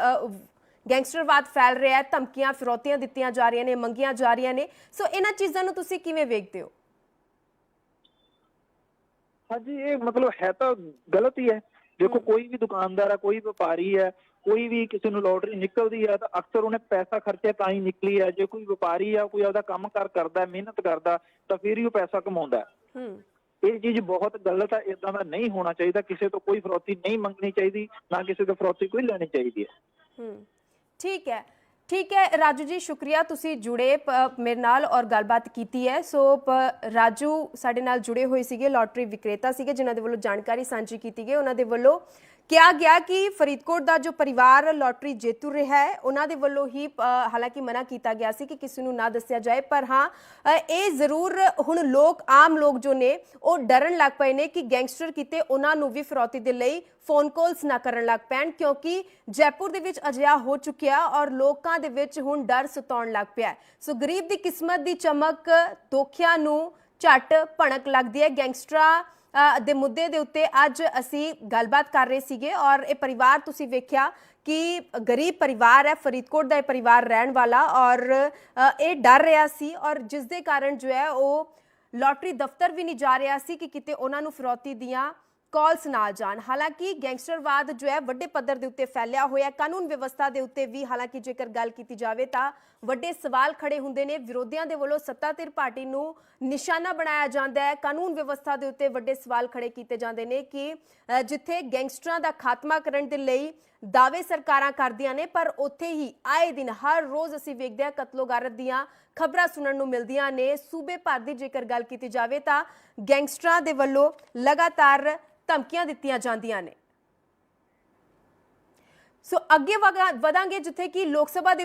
ਗੈਂਗਸਟਰਵਾਦ ਫੈਲ ਰਿਹਾ ਹੈ ਧਮਕੀਆਂ ਫਿਰੌਤੀਆਂ ਦਿੱਤੀਆਂ ਜਾ ਰਹੀਆਂ ਨੇ ਮੰਗੀਆਂ ਜਾ ਰਹੀਆਂ ਨੇ। ਸੋ ਇਹਨਾਂ ਚੀਜ਼ਾਂ ਨੂੰ ਤੁਸੀਂ ਕਿਵੇਂ ਵੇਖਦੇ ਹੋ? ਹਾਂਜੀ ਇਹ ਮਤਲਬ ਹੈ ਤਾਂ ਗਲਤ ਹੀ ਹੈ। ਦੇਖੋ ਕੋਈ ਵੀ ਦੁਕਾਨਦਾਰ ਹੈ ਕੋਈ ਵਪਾਰੀ ਹੈ ਕੋਈ ਵੀ ਕਿਸੇ ਨੂੰ ਲੋਟਰੀ ਨਿਕਲਦੀ ਹੈ ਤਾਂ ਅਕਸਰ ਉਹਨੇ ਪੈਸਾ ਖਰਚਿਆ ਤਾਂ ਹੀ ਨਿਕਲੀ ਹੈ ਜੇ ਕੋਈ ਵਪਾਰੀ ਆ ਕੋਈ ਆਪਦਾ ਕੰਮ ਕਾਰ ਕਰਦਾ ਮਿਹਨਤ ਕਰਦਾ ਤਾਂ ਫਿਰ ਹੀ ਉਹ ਪੈਸਾ ਕਮਾਉਂਦਾ। ਹੈ। ਇਹ ਚੀਜ਼ ਬਹੁਤ ਗਲਤ ਹੈ ਇਦਾਂ ਦਾ ਨਹੀਂ ਹੋਣਾ ਚਾਹੀਦਾ। ਕਿਸੇ ਤੋਂ ਕੋਈ ਫਰੌਤੀ ਨਹੀਂ ਮੰਗਣੀ ਚਾਹੀਦੀ ਨਾ ਕਿਸੇ ਤੋਂ ਫਰੌਤੀ ਕੋਈ ਲੈਣੀ ਚਾਹੀਦੀ ਹੈ ਹੂੰ। ਠੀਕ ਹੈ। ਠੀਕ ਹੈ, ਰਾਜੂ ਜੀ, ਸ਼ੁਕਰੀਆ ਤੁਸੀਂ ਜੁੜੇ ਮੇਰੇ ਨਾਲ ਔਰ ਗੱਲਬਾਤ ਕੀਤੀ ਹੈ। ਸੋ, ਪ- ਰਾਜੂ ਸਾਡੇ ਨਾਲ ਜੁੜੇ ਹੋਏ ਸੀਗੇ, ਲੋਟਰੀ ਵਿਕਰੇਤਾ ਸੀਗੇ, ਜਿਨ੍ਹਾਂ ਦੇ ਵੱਲੋਂ ਜਾਣਕਾਰੀ ਸਾਂਝੀ ਕੀਤੀ ਗਈ, ਉਹਨਾਂ ਦੇ ਵੱਲੋਂ ਕਿਹਾ ਗਿਆ ਕਿ ਫਰੀਦਕੋਟ ਦਾ ਜੋ ਪਰਿਵਾਰ ਲੋਟਰੀ ਜੇਤੂ ਰਿਹਾ ਹੈ, ਉਹਨਾਂ ਦੇ ਵੱਲੋਂ ਹੀ ਹਾਲਾਂਕਿ ਮਨਾ ਕੀਤਾ ਗਿਆ ਸੀ ਕਿ ਕਿਸੇ ਨੂੰ ਨਾ ਦੱਸਿਆ ਜਾਏ, ਪਰ ਹਾਂ ਇਹ ਜ਼ਰੂਰ ਹੁਣ ਲੋਕ, ਆਮ ਲੋਕ ਜੋ ਨੇ, ਉਹ ਡਰਨ ਲੱਗ ਪਏ ਨੇ ਕਿ ਗੈਂਗਸਟਰ ਕਿਤੇ ਉਹਨਾਂ ਨੂੰ ਵੀ ਫਰੋਤੀ ਦੇ ਲਈ ਫੋਨ ਕਾਲਸ ਨਾ ਕਰਨ ਲੱਗ ਪੈਣ, ਕਿਉਂਕਿ ਜੈਪੁਰ ਦੇ ਵਿੱਚ ਅਜਿਹਾ ਹੋ ਚੁੱਕਿਆ ਔਰ ਲੋਕਾਂ ਦੇ ਵਿੱਚ ਹੁਣ ਡਰ ਸਤਾਉਣ ਲੱਗ ਪਿਆ ਸੋ ਗਰੀਬ ਦੀ ਕਿਸਮਤ ਦੀ ਚਮਕ ਦੋਖਿਆਂ ਨੂੰ ਝਟ ਭਣਕ ਲੱਗਦੀ ਹੈ। ਗੈਂਗਸਟਰਾਂ ਦੇ ਮੁੱਦੇ ਦੇ ਉੱਤੇ ਅੱਜ ਅਸੀਂ ਗੱਲਬਾਤ ਕਰ ਰਹੇ ਸੀਗੇ ਔਰ ਇਹ ਪਰਿਵਾਰ ਤੁਸੀਂ ਵੇਖਿਆ ਕਿ ਗਰੀਬ ਪਰਿਵਾਰ ਹੈ, ਫਰੀਦਕੋਟ ਦਾ ਇਹ ਪਰਿਵਾਰ ਰਹਿਣ ਵਾਲਾ ਔਰ ਇਹ ਡਰ ਰਿਹਾ ਸੀ ਔਰ ਜਿਸ ਦੇ ਕਾਰਨ ਜੋ ਹੈ ਉਹ ਲੋਟਰੀ ਦਫ਼ਤਰ ਵੀ ਨਹੀਂ ਜਾ ਰਿਹਾ ਸੀ ਕਿ ਕਿਤੇ ਉਹਨਾਂ ਨੂੰ ਫਰੋਤੀ ਦੀਆਂ ਕਾਲਸ ਨਾ ਜਾਣ। ਹਾਲਾਂਕਿ ਗੈਂਗਸਟਰਵਾਦ ਜੋ ਹੈ ਵੱਡੇ ਪੱਧਰ ਦੇ ਉੱਤੇ ਫੈਲਿਆ ਹੋਇਆ ਕਾਨੂੰਨ ਵਿਵਸਥਾ ਦੇ ਉੱਤੇ ਵੀ ਹਾਲਾਂਕਿ ਜੇਕਰ ਗੱਲ ਕੀਤੀ ਜਾਵੇ ਤਾਂ ਵੱਡੇ ਸਵਾਲ ਖੜੇ ਹੁੰਦੇ ਨੇ। ਵਿਰੋਧੀਆਂ ਦੇ ਵੱਲੋਂ ਸੱਤਾ ਧਿਰ ਪਾਰਟੀ ਨੂੰ ਨਿਸ਼ਾਨਾ ਬਣਾਇਆ ਜਾਂਦਾ ਹੈ। ਕਾਨੂੰਨ ਵਿਵਸਥਾ ਦੇ ਉੱਤੇ ਵੱਡੇ ਸਵਾਲ ਖੜੇ ਕੀਤੇ ਜਾਂਦੇ ਨੇ ਕਿ ਜਿੱਥੇ ਗੈਂਗਸਟਰਾਂ ਦਾ ਖਾਤਮਾ ਕਰਨ ਦੇ ਲਈ ਦਾਅਵੇ ਸਰਕਾਰਾਂ ਕਰਦੀਆਂ ਨੇ, ਪਰ ਉੱਥੇ ਹੀ ਆਏ ਦਿਨ ਹਰ ਰੋਜ਼ ਅਸੀਂ ਵੇਖਦੇ ਹਾਂ ਕਤਲੋਗਾਰਤ ਦੀਆਂ ਖਬਰਾਂ ਸੁਣਨ ਨੂੰ ਮਿਲਦੀਆਂ ਨੇ। ਸੂਬੇ ਭਰ ਦੀ ਜੇਕਰ ਗੱਲ ਕੀਤੀ ਜਾਵੇ ਤਾਂ ਗੈਂਗਸਟਰਾਂ ਦੇ ਵੱਲੋਂ ਲਗਾਤਾਰ ਧਮਕੀਆਂ ਦਿੱਤੀਆਂ ਜਾਂਦੀਆਂ ਨੇ। ਸੋ ਅੱਗੇ ਵਗਾ- ਵਧਾਂਗੇ ਜਿੱਥੇ ਕਿ ਲੋਕ ਸਭਾ ਦੇ ਵਿੱਚ